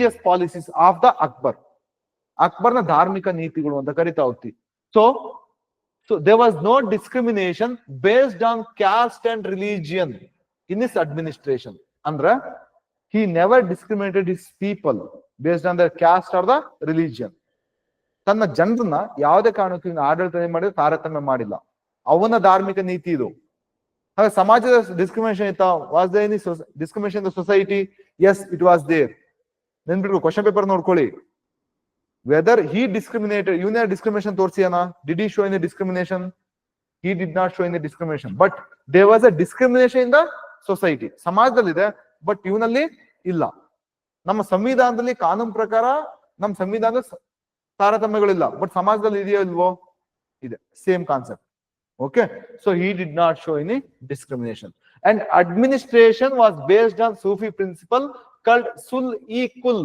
Religious policies of the Akbar ಅಕ್ಬರ್ನ ಧಾರ್ಮಿಕ ನೀತಿಗಳು ಅಂತ ಕರಿತಾ ಹೋಗ್ತಿ so so they was no discrimination based on caste and religion in is administration ಅಂದ್ರ he never discriminated is people based on the caste or the religion ತನ್ನ ಜನರನ್ನ ಯಾವುದೇ ಕಾರಣಕ್ಕೂ ಆಡಳಿತ ಮಾಡಿದ್ರೆ? ತಾರತಮ್ಯ ಮಾಡಿಲ್ಲ. ಅವನ ಧಾರ್ಮಿಕ ನೀತಿ ಇದು. ಹಾಗೆ ಸಮಾಜದ ಡಿಸ್ಕ್ರಿಮಿನೇಷನ್ ಇತ್ತ? Was the discrimination the society as it was there ನೆನ್ಬಿಟ್ರು question paper ನೋಡ್ಕೊಳ್ಳಿ. ವೆದರ್ ಹಿ ಡಿಸ್ಕ್ರಿಮಿನೇಟೆಡ್ ಇವನೇ discrimination ತೋರಿಸಿಯಾನ did show in discrimination he did not show in discrimination but they was a discrimination in the society ಸಮಾಜದಲ್ಲಿದೆ but ಇವನಲ್ಲಿ ಇಲ್ಲ. ನಮ್ಮ ಸಂವಿಧಾನದಲ್ಲಿ ಕಾನೂನು ಪ್ರಕಾರ ನಮ್ಮ ಸಂವಿಧಾನದ ತಾರತಮ್ಯಗಳಿಲ್ಲ. ಬಟ್ ಸಮಾಜದಲ್ಲಿ ಇದೆಯೋ ಇಲ್ವೋ? ಇದೆ. Same concept okay so he did not show in discrimination and administration was based on Sufi principle called ಸುಲ್ ಈ ಕುಲ್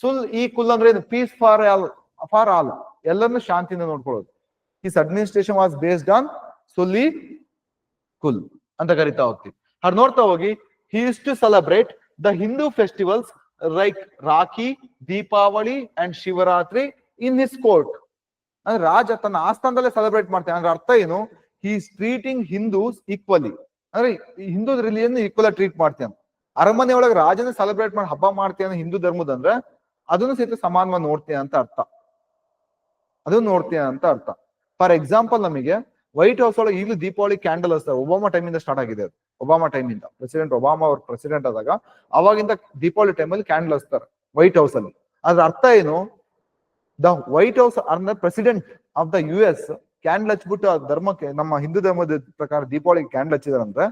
ಸುಲ್ ಈ ಕುಲ್ ಅಂದ್ರೆ ಏನು? Peace for all for all ಎಲ್ಲರನ್ನು ಶಾಂತಿಯಿಂದ ನೋಡ್ಕೊಳ್ಳೋದು. His administration was based on ಸುಲ್ ಈ ಕುಲ್ ಅಂತ ಕರಿತಾ ಹೋಗ್ತೀವಿ. ಹಾಗೆ ನೋಡ್ತಾ ಹೋಗಿ he is to celebrate the Hindu festivals like Rakhi Deepavali and Shivaratri in his court ಅಂದ್ರೆ ರಾಜ ತನ್ನ ಆಸ್ಥಾನದಲ್ಲೇ ಸೆಲೆಬ್ರೇಟ್ ಮಾಡ್ತಾನೆ. ಅಂದ್ರೆ ಅರ್ಥ ಏನು? ಹಿ ಟ್ರೀಟಿಂಗ್ ಹಿಂದೂಸ್ ಈಕ್ವಲಿ ಅಂದ್ರೆ ಹಿಂದೂ ರಿಲಿಯನ್ ಈಕ್ವಲ್ ಟ್ರೀಟ್ ಮಾಡ್ತಾನೆ. ಅರಮನೆ ಒಳಗೆ ರಾಜನ ಸೆಲೆಬ್ರೇಟ್ ಮಾಡಿ, ಹಬ್ಬ ಮಾಡ್ತಾನೆ ಹಿಂದೂ ಧರ್ಮದ ಅಂದ್ರೆ ಅದನ್ನು ಸಹಿತ ಸಮಾನವಾಗಿ ನೋಡ್ತೀಯ ಅಂತ ಅರ್ಥ. ಅದನ್ನು ನೋಡ್ತೀಯ ಅಂತ ಅರ್ಥ. ಫಾರ್ ಎಕ್ಸಾಂಪಲ್ ನಮಗೆ ವೈಟ್ ಹೌಸ್ ಒಳಗೆ ಈಗಲೂ ದೀಪಾವಳಿ ಕ್ಯಾಂಡಲ್ ಹಚ್ತಾರೆ. ಒಬಾಮಾ ಟೈಮ್ ಇಂದ ಸ್ಟಾರ್ಟ್ ಆಗಿದೆ ಅದು. ಒಬಾಮಾ ಟೈಮ್ ಇಂದ. ಪ್ರೆಸಿಡೆಂಟ್ ಒಬಾಮಾ ಅವ್ರ ಪ್ರೆಸಿಡೆಂಟ್ ಆದಾಗ ಅವಾಗಿಂದ ದೀಪಾವಳಿ ಟೈಮಲ್ಲಿ ಕ್ಯಾಂಡಲ್ ಹಚ್ತಾರೆ ವೈಟ್ ಹೌಸ್ ಅಲ್ಲಿ. ಅದ್ರ ಅರ್ಥ ಏನು? ದ ವೈಟ್ ಹೌಸ್ ಅಂದ್ರೆ president of the U S candle ಹಚ್ಬಿಟ್ಟು ಧರ್ಮಕ್ಕೆ ನಮ್ಮ ಹಿಂದೂ ಧರ್ಮದ ಪ್ರಕಾರ ದೀಪಾವಳಿ ಕ್ಯಾಂಡಲ್ ಹಚ್ಚಿದಾರಂದ್ರೆ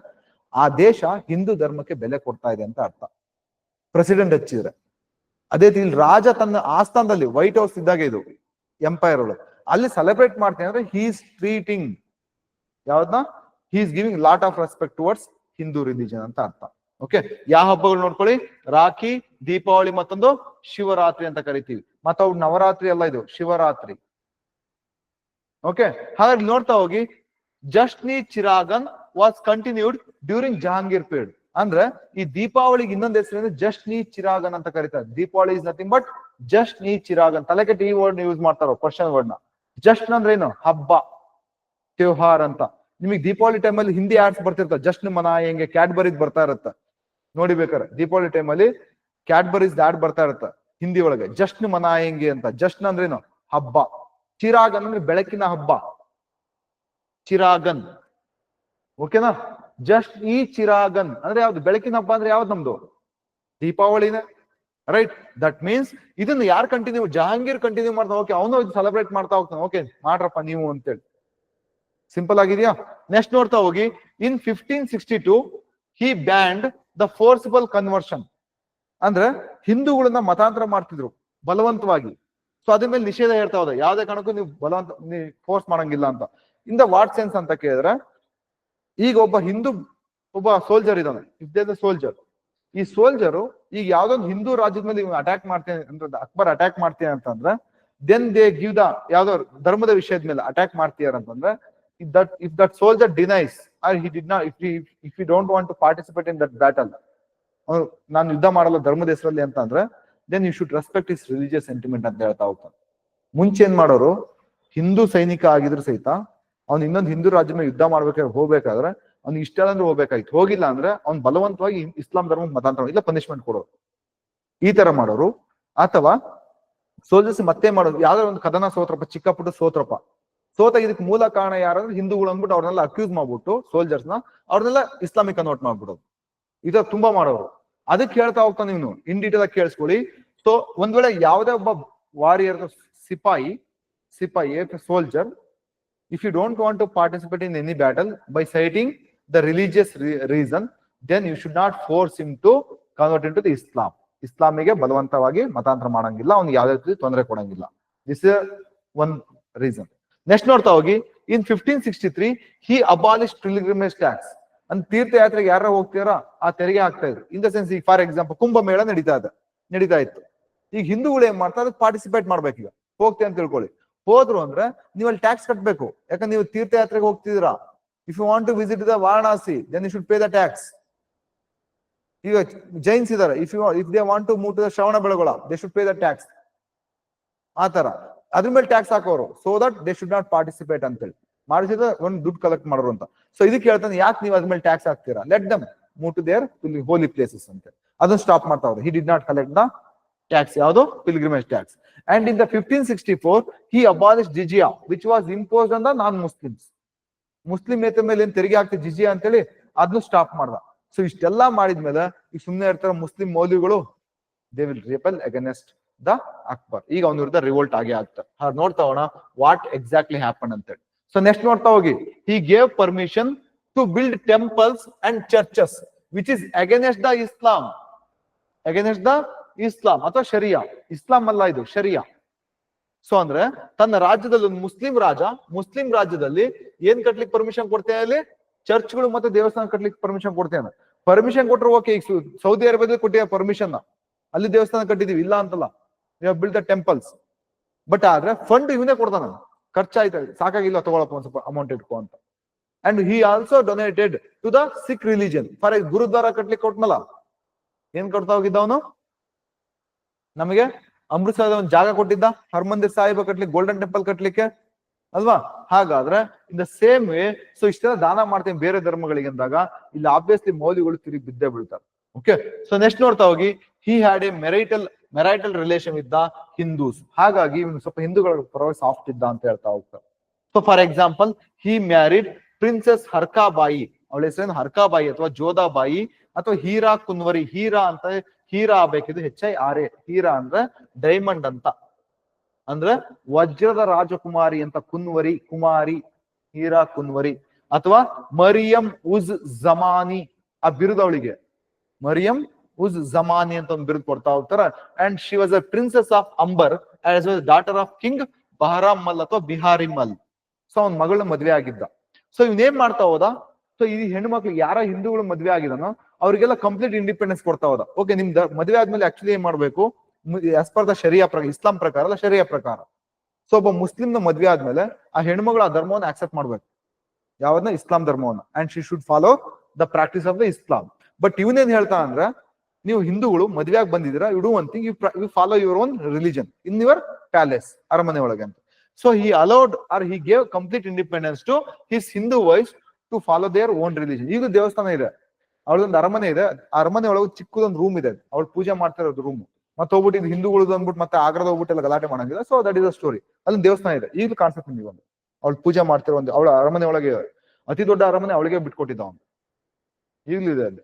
ಆ ದೇಶ ಹಿಂದೂ ಧರ್ಮಕ್ಕೆ ಬೆಲೆ ಕೊಡ್ತಾ ಇದೆ ಅಂತ ಅರ್ಥ. ಪ್ರೆಸಿಡೆಂಟ್ ಹಚ್ಚಿದ್ರೆ. ಅದೇ ರೀತಿ ಇಲ್ಲಿ ರಾಜ ತನ್ನ ಆಸ್ಥಾನದಲ್ಲಿ ವೈಟ್ ಹೌಸ್ ಇದ್ದಾಗ ಇದು ಎಂಪೈರ್ ಒಳಗೆ. ಅಲ್ಲಿ ಸೆಲೆಬ್ರೇಟ್ ಮಾಡ್ತೀನಿ ಅಂದ್ರೆ ಹೀಸ್ ಟ್ರೀಟಿಂಗ್ ಯಾವ್ದನ್ನ? He's giving lot of respect towards Hindu religion ಅಂತ ಅರ್ಥ. ಓಕೆ ಯಾವ ಹಬ್ಬಗಳು ನೋಡ್ಕೊಳ್ಳಿ. ರಾಖಿ, ದೀಪಾವಳಿ ಮತ್ತೊಂದು ಶಿವರಾತ್ರಿ ಅಂತ ಕರಿತೀವಿ. ಮತ್ತ ಅವು ನವರಾತ್ರಿ ಅಲ್ಲ ಇದು, ಶಿವರಾತ್ರಿ. ಓಕೆ ಹಾಗಾಗಿ ನೋಡ್ತಾ ಹೋಗಿ. ಜಸ್ಟ್ನಿ ಚಿರಾಗನ್ was continued during Jahangir period ಅಂದ್ರೆ ಈ ದೀಪಾವಳಿಗೆ ಇನ್ನೊಂದು ಹೆಸರು ಜಸ್ಟ್ ನೀ ಚಿರಾಗನ್ ಅಂತ ಕರೀತಾರೆ. ದೀಪಾವಳಿ ಇಸ್ ನಥಿಂಗ್ ಬಟ್ ಜಸ್ಟ್ ನೀ ಚಿರಾಗನ್. ತಲೆಗೆ ಟಿ ವರ್ಡ್ ಯೂಸ್ ಮಾಡ್ತಾರೋ ಕ್ವಶನ್ ವರ್ಡ್ನ. ಜಸ್ಟ್ ಅಂದ್ರೆ ಏನು? ಹಬ್ಬ ತ್ಯೋಹಾರ್ ಅಂತ. ನಿಮಗೆ ದೀಪಾವಳಿ ಟೈಮಲ್ಲಿ ಹಿಂದಿ ಆಡ್ಸ್ ಬರ್ತಿರ್ತಾರೆ ಜಸ್ಟ್ ಹೆಂಗೆ ಕ್ಯಾಡ್ಬರೀಸ್ ಬರ್ತಾ ಇರತ್ತ. ನೋಡಿ ಬೇಕಾರೆ ದೀಪಾವಳಿ ಟೈಮಲ್ಲಿ ಕ್ಯಾಡ್ಬರೀಸ್ ಆಡ್ ಬರ್ತಾ ಇರತ್ತ ಹಿಂದಿ ಒಳಗೆ. ಜಸ್ಟ್ ಮನಾಯಂಗೆ ಅಂತ. ಜಸ್ಟ್ ಅಂದ್ರೇನು ಹಬ್ಬ. ಚಿರಾಗನ್ ಅಂದ್ರೆ ಬೆಳಕಿನ ಹಬ್ಬ. ಚಿರಾಗನ್. ಓಕೆನಾ? ಜಸ್ಟ್ ಈ ಚಿರಾಗನ್, ಅಂದ್ರೆ ಯಾವ್ದು? ಬೆಳಕಿನ ಹಬ್ಬ ಅಂದ್ರೆ ಯಾವ್ದು ನಮ್ದು? ದೀಪಾವಳಿನೇ. ರೈಟ್ ದಟ್ ಮೀನ್ಸ್ ಇದನ್ನ ಯಾರು ಕಂಟಿನ್ಯೂ ಜಹಾಂಗೀರ್ ಕಂಟಿನ್ಯೂ ಮಾಡ್ತಾ ಓಕೆ ಅವನು ಸೆಲೆಬ್ರೇಟ್ ಮಾಡ್ತಾ ಹೋಗ್ತಾನೆ. ಓಕೆ ಮಾಡ್ರಪ್ಪ ನೀವು ಅಂತೇಳಿ. ಸಿಂಪಲ್ ಆಗಿದೆಯಾ? ನೆಕ್ಸ್ಟ್ ನೋಡ್ತಾ ಹೋಗಿ. In fifteen sixty two he banned the forcible conversion ಅಂದ್ರೆ ಹಿಂದೂಗಳನ್ನ ಮತಾಂತರ ಮಾಡ್ತಿದ್ರು, ಬಲವಂತವಾಗಿ. ಸೊ ಅದ್ರ ಮೇಲೆ ನಿಷೇಧ ಹೇಳ್ತಾ ಹೋದ. ಯಾವ್ದೇ ಕಾರಣಕ್ಕೂ ನೀವು ಬಲವಂತ ಫೋರ್ಸ್ ಮಾಡಂಗಿಲ್ಲ ಅಂತ. ಇನ್ ದ ವಾಟ್ ಸೆನ್ಸ್ ಅಂತ ಕೇಳಿದ್ರೆ ಈಗ ಒಬ್ಬ ಹಿಂದೂ, ಒಬ್ಬ ಸೋಲ್ಜರ್ ಇದ್ದಾನೆ, ಇದ್ದೇ ಸೋಲ್ಜರ್ ಈ ಸೋಲ್ಜರು ಈಗ ಯಾವ್ದೊಂದು ಹಿಂದೂ ರಾಜ್ಯದ ಮೇಲೆ ಅಟ್ಯಾಕ್ ಮಾಡ್ತೇನೆ ಅಂದ್ರೆ, ಅಕ್ಬರ್ ಅಟ್ಯಾಕ್ ಮಾಡ್ತೇನೆ ಅಂತಂದ್ರೆ ದೆನ್ ದೇ ಗಿವ್ ದ ಯಾವ್ದೋ ಧರ್ಮದ ವಿಷಯದ ಮೇಲೆ ಅಟ್ಯಾಕ್ ಮಾಡ್ತೀಯಾರ ಅಂತಂದ್ರೆ that, if that soldier denies, or he did not, if he if he don't want to participate in that battle ನಾನು ಯುದ್ಧ ಮಾಡಲ್ಲ ಧರ್ಮದ ಹೆಸರಲ್ಲಿ ಅಂತ ಅಂದ್ರೆ then you should respect is religious sentiment ಅಂತ ಹೇಳ್ತಾ ಹೋಗ್ತಾನೆ. ಮುಂಚೆ ಏನ್ ಮಾಡೋರು, ಹಿಂದೂ ಸೈನಿಕ ಆಗಿದ್ರು ಸಹಿತ ಅವ್ನು ಇನ್ನೊಂದು ಹಿಂದೂ ರಾಜ್ಯನ ಯುದ್ಧ ಮಾಡ್ಬೇಕಾದ್ರೆ ಹೋಗ್ಬೇಕಾದ್ರೆ ಅವ್ನು ಇಷ್ಟ ಅಂದ್ರೆ ಹೋಗ್ಬೇಕಾಯ್ತು. ಹೋಗಿಲ್ಲ ಅಂದ್ರೆ ಅವ್ನು ಬಲವಂತವಾಗಿ ಇಸ್ಲಾಂ ಧರ್ಮ ಮತಾಂತರ ಇಲ್ಲ ಪನಿಷ್ಮೆಂಟ್ ಕೊಡೋರು. ಈ ತರ ಮಾಡೋರು. ಅಥವಾ ಸೋಲ್ಜರ್ಸ್ ಮತ್ತೆ ಮಾಡೋದು. ಯಾವ್ದಾರ ಒಂದು ಕದನ ಸೋತ್ರಪ್ಪ ಚಿಕ್ಕ ಪುಟ್ಟ ಸೋತ್ರಪ್ಪ. ಸೋತ ಇದಕ್ಕೆ ಮೂಲ ಕಾರಣ ಯಾರಂದ್ರೆ ಹಿಂದೂಗಳು ಅಂದ್ಬಿಟ್ಟು ಅವ್ರನ್ನೆಲ್ಲ ಅಕ್ಯೂಸ್ ಮಾಡ್ಬಿಟ್ಟು ಸೋಲ್ಜರ್ಸ್ನ ಅವ್ರನ್ನೆಲ್ಲ ಇಸ್ಲಾಮಿಕ್ ಕನ್ವರ್ಟ್ ಮಾಡ್ಬಿಡೋದು. ಇದ ತುಂಬಾ ಮಾಡೋರು. ಅದಕ್ಕೆ ಹೇಳ್ತಾ ಹೋಗ್ತಾನೆ ನೀವು ಇನ್ ಡೀಟೇಲ್ ಆಗಿ ಕೇಳಿಸ್ಕೊಳ್ಳಿ. ಸೊ ಒಂದ್ ವೇಳೆ ಯಾವುದೇ ಒಬ್ಬ ವಾರಿಯರ್ ಸಿಪಾಯಿ ಸಿಪಾಯಿ soldier if you don't want to participate in any battle by citing the religious reason then you should not force him to convert into the Islam ಇಸ್ಲಾಮಿಗೆ ಬಲವಂತವಾಗಿ ಮತಾಂತರ ಮಾಡಂಗಿಲ್ಲ. ಅವ್ನಿಗೆ ಯಾವುದೇ ರೀತಿ ತೊಂದರೆ ಕೊಡಂಗಿಲ್ಲ. ದಿಸ್ ಒನ್ ರೀಸನ್ ನೆಕ್ಸ್ಟ್ ನೋಡ್ತಾ ಹೋಗಿ. In fifteen sixty three he abolish pilgrimage tax ಅಂದ್ರೆ ತೀರ್ಥಯಾತ್ರೆಗೆ ಯಾರ ಹೋಗ್ತೀರಾ? ಆ ತೆರಿಗೆ ಹಾಕ್ತಾ ಇದ್ರು. ಇನ್ ದ ಸೆನ್ಸ್ ಈಗ ಫಾರ್ ಎಕ್ಸಾಂಪಲ್ ಕುಂಭಮೇಳ ನಡೀತಾ ಇದೆ. ನಡೀತಾ ಇತ್ತು. ಈಗ ಹಿಂದೂಗಳು ಏನ್ ಮಾಡ್ತಾರೆ? ಪಾರ್ಟಿಸಿಪೇಟ್ ಮಾಡ್ಬೇಕೀಗ. ಹೋಗ್ತೀವಿ ಅಂತ ತಿಳ್ಕೊಳ್ಳಿ. ಹೋದ್ರು ಅಂದ್ರೆ ನೀವು ಟ್ಯಾಕ್ಸ್ ಕಟ್ಟಬೇಕು ಯಾಕಂದ್ರೆ ನೀವು ತೀರ್ಥಯಾತ್ರೆಗೆ ಹೋಗ್ತಿದ್ದೀರಾ. If you want to visit the Varanasi then you should pay the tax ಈಗ ಜೈನ್ಸ್ ಇದಾರೆ. If you if they want to move to the Shravana Belagola they should pay the tax ಆ ತರ ಅದ್ರ ಮೇಲೆ ಟ್ಯಾಕ್ಸ್ ಹಾಕೋರು. So that they should not participate ಅಂತೇಳಿ. ಮಾಡಿಸಿದ ಒಂದು ದುಡ್ಡು ಕಲೆಕ್ಟ್ ಮಾಡೋರು ಅಂತ. ಸೊ ಇದಕ್ಕೆ ಹೇಳ್ತಾನೆ, ಯಾಕೆ ನೀವು ಅದ್ರ ಮೇಲೆ ಟ್ಯಾಕ್ಸ್ ಹಾಕ್ತೀರಾ? Let them move to their holy places ಅಂತ ಅದನ್ನ ಸ್ಟಾಪ್ ಮಾಡ್ತಾ he did not collect the tax ಯಾವುದು? Pilgrimage tax and in the fifteen sixty four he abolish jizya which was impose on the non Muslims Muslim ನೇತ ಮೇಲೆ ಏನ್ ತೆರಿಗೆ ಆಗ್ತದೆ ಜಿಜಿಯಾ ಅಂತೇಳಿ ಅದನ್ನು ಸ್ಟಾಪ್ ಮಾಡ್ದ. ಸೊ ಇಷ್ಟೆಲ್ಲಾ ಮಾಡಿದ್ಮೇಲೆ ಈಗ ಸುಮ್ಮನೆ ಇರ್ತಾರೆ ಮುಸ್ಲಿಂ ಮೌಲ್ಯಗಳು they will repel against the Akbar ಈಗ ಅವನ ವಿರುದ್ಧ ರಿವೋಲ್ಟ್ ಆಗೇ ಆಗ್ತಾರೆ ನೋಡ್ತಾ ಹೋಣ ವಾಟ್ ಎಕ್ಸಾಕ್ಟ್ಲಿ ಹ್ಯಾಪನ್ ಅಂತೇಳಿ. ಸೊ ನೆಕ್ಸ್ಟ್ ನೋಡ್ತಾ ಹೋಗಿ. He gave permission to build temples and churches which is against the Islam against the Islam ಅಥವಾ ಶರಿಯಾ? ಇಸ್ಲಾಂ ಅಲ್ಲ ಇದು, ಶರಿಯಾ. ಸೊ ಅಂದ್ರೆ ತನ್ನ ರಾಜ್ಯದಲ್ಲಿ ಒಂದು ಮುಸ್ಲಿಂ ರಾಜ, ಮುಸ್ಲಿಂ ರಾಜ್ಯದಲ್ಲಿ ಏನ್ ಕಟ್ಲಿಕ್ಕೆ ಪರ್ಮಿಷನ್ ಕೊಡ್ತೇನೆ ಅಲ್ಲಿ? ಚರ್ಚ್ಗಳು ಮತ್ತೆ ದೇವಸ್ಥಾನ ಕಟ್ಲಿಕ್ಕೆ ಪರ್ಮಿಷನ್ ಕೊಡ್ತೇನೆ. ಪರ್ಮಿಷನ್ ಕೊಟ್ಟರು ಓಕೆ ಈಗ ಸೌದಿ ಅರೇಬಿಯಾದಲ್ಲಿ ಕೊಟ್ಟಿಯ ಪರ್ಮಿಷನ್ ಅಲ್ಲಿ ದೇವಸ್ಥಾನ ಕಟ್ಟಿದೀವಿ, ಇಲ್ಲ ಅಂತಲ್ಲ. ಬಿಲ್ಡ್ ದ ಟೆಂಪಲ್ಸ್ ಬಟ್ ಆದ್ರೆ ಫಂಡ್ ಇವನೇ ಕೊಡ್ತಾನ. ಖರ್ಚಾಯ್ತು, ಸಾಕಾಗಿಲ್ಲ, ತಗೊಳಪ್ಪ ಒಂದ್ ಸ್ವಲ್ಪ ಅಮೌಂಟ್ ಇಟ್ಕೋ ಅಂತ. And he also donated to the Sikh religion for gurudwara ಕಟ್ಲಿಕ್ಕೆ ಕೊಟ್ನಲ್ಲ. ಏನ್ ಕೊಡ್ತಾ ಹೋಗಿದ್ದ ಅವನು? ನಮಗೆ ಅಮೃತಸರದ ಒಂದು ಜಾಗ ಕೊಟ್ಟಿದ್ದ ಹರ್ಮಂದಿರ್ ಸಾಹಿಬ ಕಟ್ಲಿಕ್ಕೆ ಗೋಲ್ಡನ್ ಟೆಂಪಲ್ ಕಟ್ಲಿಕ್ಕೆ, ಅಲ್ವಾ? ಹಾಗಾದ್ರೆ in the same way so ಇಷ್ಟೆಲ್ಲ ದಾನ ಮಾಡ್ತೀನಿ ಬೇರೆ ಧರ್ಮಗಳಿಗೆ ಅಂದಾಗ, ಇಲ್ಲಿ ಆಬ್ವಿಯಸ್ಲಿ ಮೌಲ್ಯಗಳು ತಿರುಗಿ ಬಿದ್ದೇ ಬೀಳ್ತಾರೆ ಓಕೆ ಸೊ ನೆಕ್ಸ್ಟ್ ನೋಡ್ತಾ ಹೋಗಿ he had a marital marital relation with the Hindus ಹಾಗಾಗಿ ಇವನು ಸ್ವಲ್ಪ ಹಿಂದೂಗಳ ಪರವಾಗಿ ಸಾಫ್ಟ್ ಇದ್ದ ಅಂತ ಹೇಳ್ತಾ ಹೋಗ್ತಾರೆ. So for example he married princess Harkabai ಅವಳ ಹೆಸರೇನು? ಹರ್ಕಾಬಾಯಿ ಅಥವಾ ಜೋಧಾಬಾಯಿ ಅಥವಾ ಹೀರಾ ಕುನ್ವರಿ, ಹೀರಾ ಅಂತ Heera ಆಗ್ಬೇಕಿದು H I R A Heera ಅಂದ್ರೆ ಡೈಮಂಡ್ ಅಂತ. ಅಂದ್ರೆ ವಜ್ರದ ರಾಜಕುಮಾರಿ ಅಂತ ಕುನ್ವರಿ, ಕುಮಾರಿ, ಹೀರಾ ಕುನ್ವರಿ ಅಥವಾ ಮರಿಯಂ ಉಜ್ ಜಮಾನಿ ಆ ಬಿರುದು ಅವಳಿಗೆ ಮರಿಯಂ ಉಜ್ ಜಮಾನಿ ಅಂತ ಒಂದು ಬಿರುದು ಕೊಡ್ತಾ ಹೋಗ್ತಾರ. And she was a princess of Amber as well daughter of king Bharamal ಅಥವಾ ಬಿಹಾರಿ ಮಲ್ ಸೊ ಅವ್ನ ಮಗಳ ಮದ್ವೆ ಆಗಿದ್ದ. ಸೊ ಇವನೇನ್ ಮಾಡ್ತಾ ಹೋದ? ಸೊ ಈ ಹೆಣ್ಮಕ್ಳು ಯಾರ ಹಿಂದೂಗಳು ಮದ್ವೆ ಆಗಿದಾನೋ ಅವ್ರಿಗೆಲ್ಲ ಕಂಪ್ಲೀಟ್ ಇಂಡಿಪೆಂಡೆನ್ಸ್ ಕೊಡ್ತಾ ಹೋದ. ಓಕೆ ನಿಮ್ದು ಮದುವೆ ಆದ್ಮೇಲೆ ಆಕ್ಚುಲಿ ಏನ್ ಮಾಡ್ಬೇಕು? ಆಸ್ ಪರ್ ದ ಶರಿಯಾ ಪ್ರಕಾರ ಇಸ್ಲಾಂ ಪ್ರಕಾರ ಅಲ್ಲ, ಶರಿಯಾ ಪ್ರಕಾರ. ಸೊ ಒಬ್ಬ ಮುಸ್ಲಿಂನ ಮದ್ವೆ ಆದ್ಮೇಲೆ ಆ ಹೆಣ್ಮಗಳ ಆ ಧರ್ಮವನ್ನ ಆಕ್ಸೆಪ್ಟ್ ಮಾಡ್ಬೇಕು. ಯಾವ್ದನ್ನ? ಇಸ್ಲಾಂ ಧರ್ಮವನ್ನ. And she should follow the practice of the Islam but ಇವನೇನ್ ಹೇಳ್ತಾ ಅಂದ್ರೆ, ನೀವು ಹಿಂದೂಗಳು ಮದ್ವೆ ಆಗಿ ಬಂದಿದ್ದೀರಾ you do one thing you follow your own religion in your palace ಅರಮನೆ ಒಳಗೆ ಅಂತ. So he allowed or he gave complete independence to his Hindu wives to follow their own religion ಈಗ ದೇವಸ್ಥಾನ ಇದೆ. ಅವಳದೊಂದು ಅರಮನೆ ಇದೆ. ಅರಮನೆ ಒಳಗೆ ಚಿಕ್ಕದೊಂದು ರೂಮ್ ಇದೆ. ಅವಳು ಪೂಜೆ ಮಾಡ್ತಾ ಇರೋದು ರೂಮ್ ಮತ್ತೆ ಹೋಗ್ಬಿಟ್ಟು ಇದು ಹಿಂದೂಗಳದ್ದು ಅಂದ್ಬಿಟ್ಟು ಮತ್ತೆ ಆಗ್ರದ ಹೋಗ್ಬಿಟ್ಟು ಎಲ್ಲ ಗಲಾಟೆ ಮಾಡಂಗಿಲ್ಲ. So that is a story ಅಲ್ಲಿ ದೇವಸ್ಥಾನ ಇದೆ. ಈಗಲೂ ಕಾನ್ಸೆಪ್ಟ್ ನಿಮಗೆ ಒಂದು. ಅವಳು ಪೂಜೆ ಮಾಡ್ತಿರೋ ಒಂದು ಅವಳ ಅರಮನೆ ಒಳಗೆ ಅತಿ ದೊಡ್ಡ ಅರಮನೆ ಅವಳಿಗೆ ಬಿಟ್ಕೊಟ್ಟಿದ್ದ ಅವನು. ಈಗಲೂ ಇದೆ ಅಲ್ಲಿ.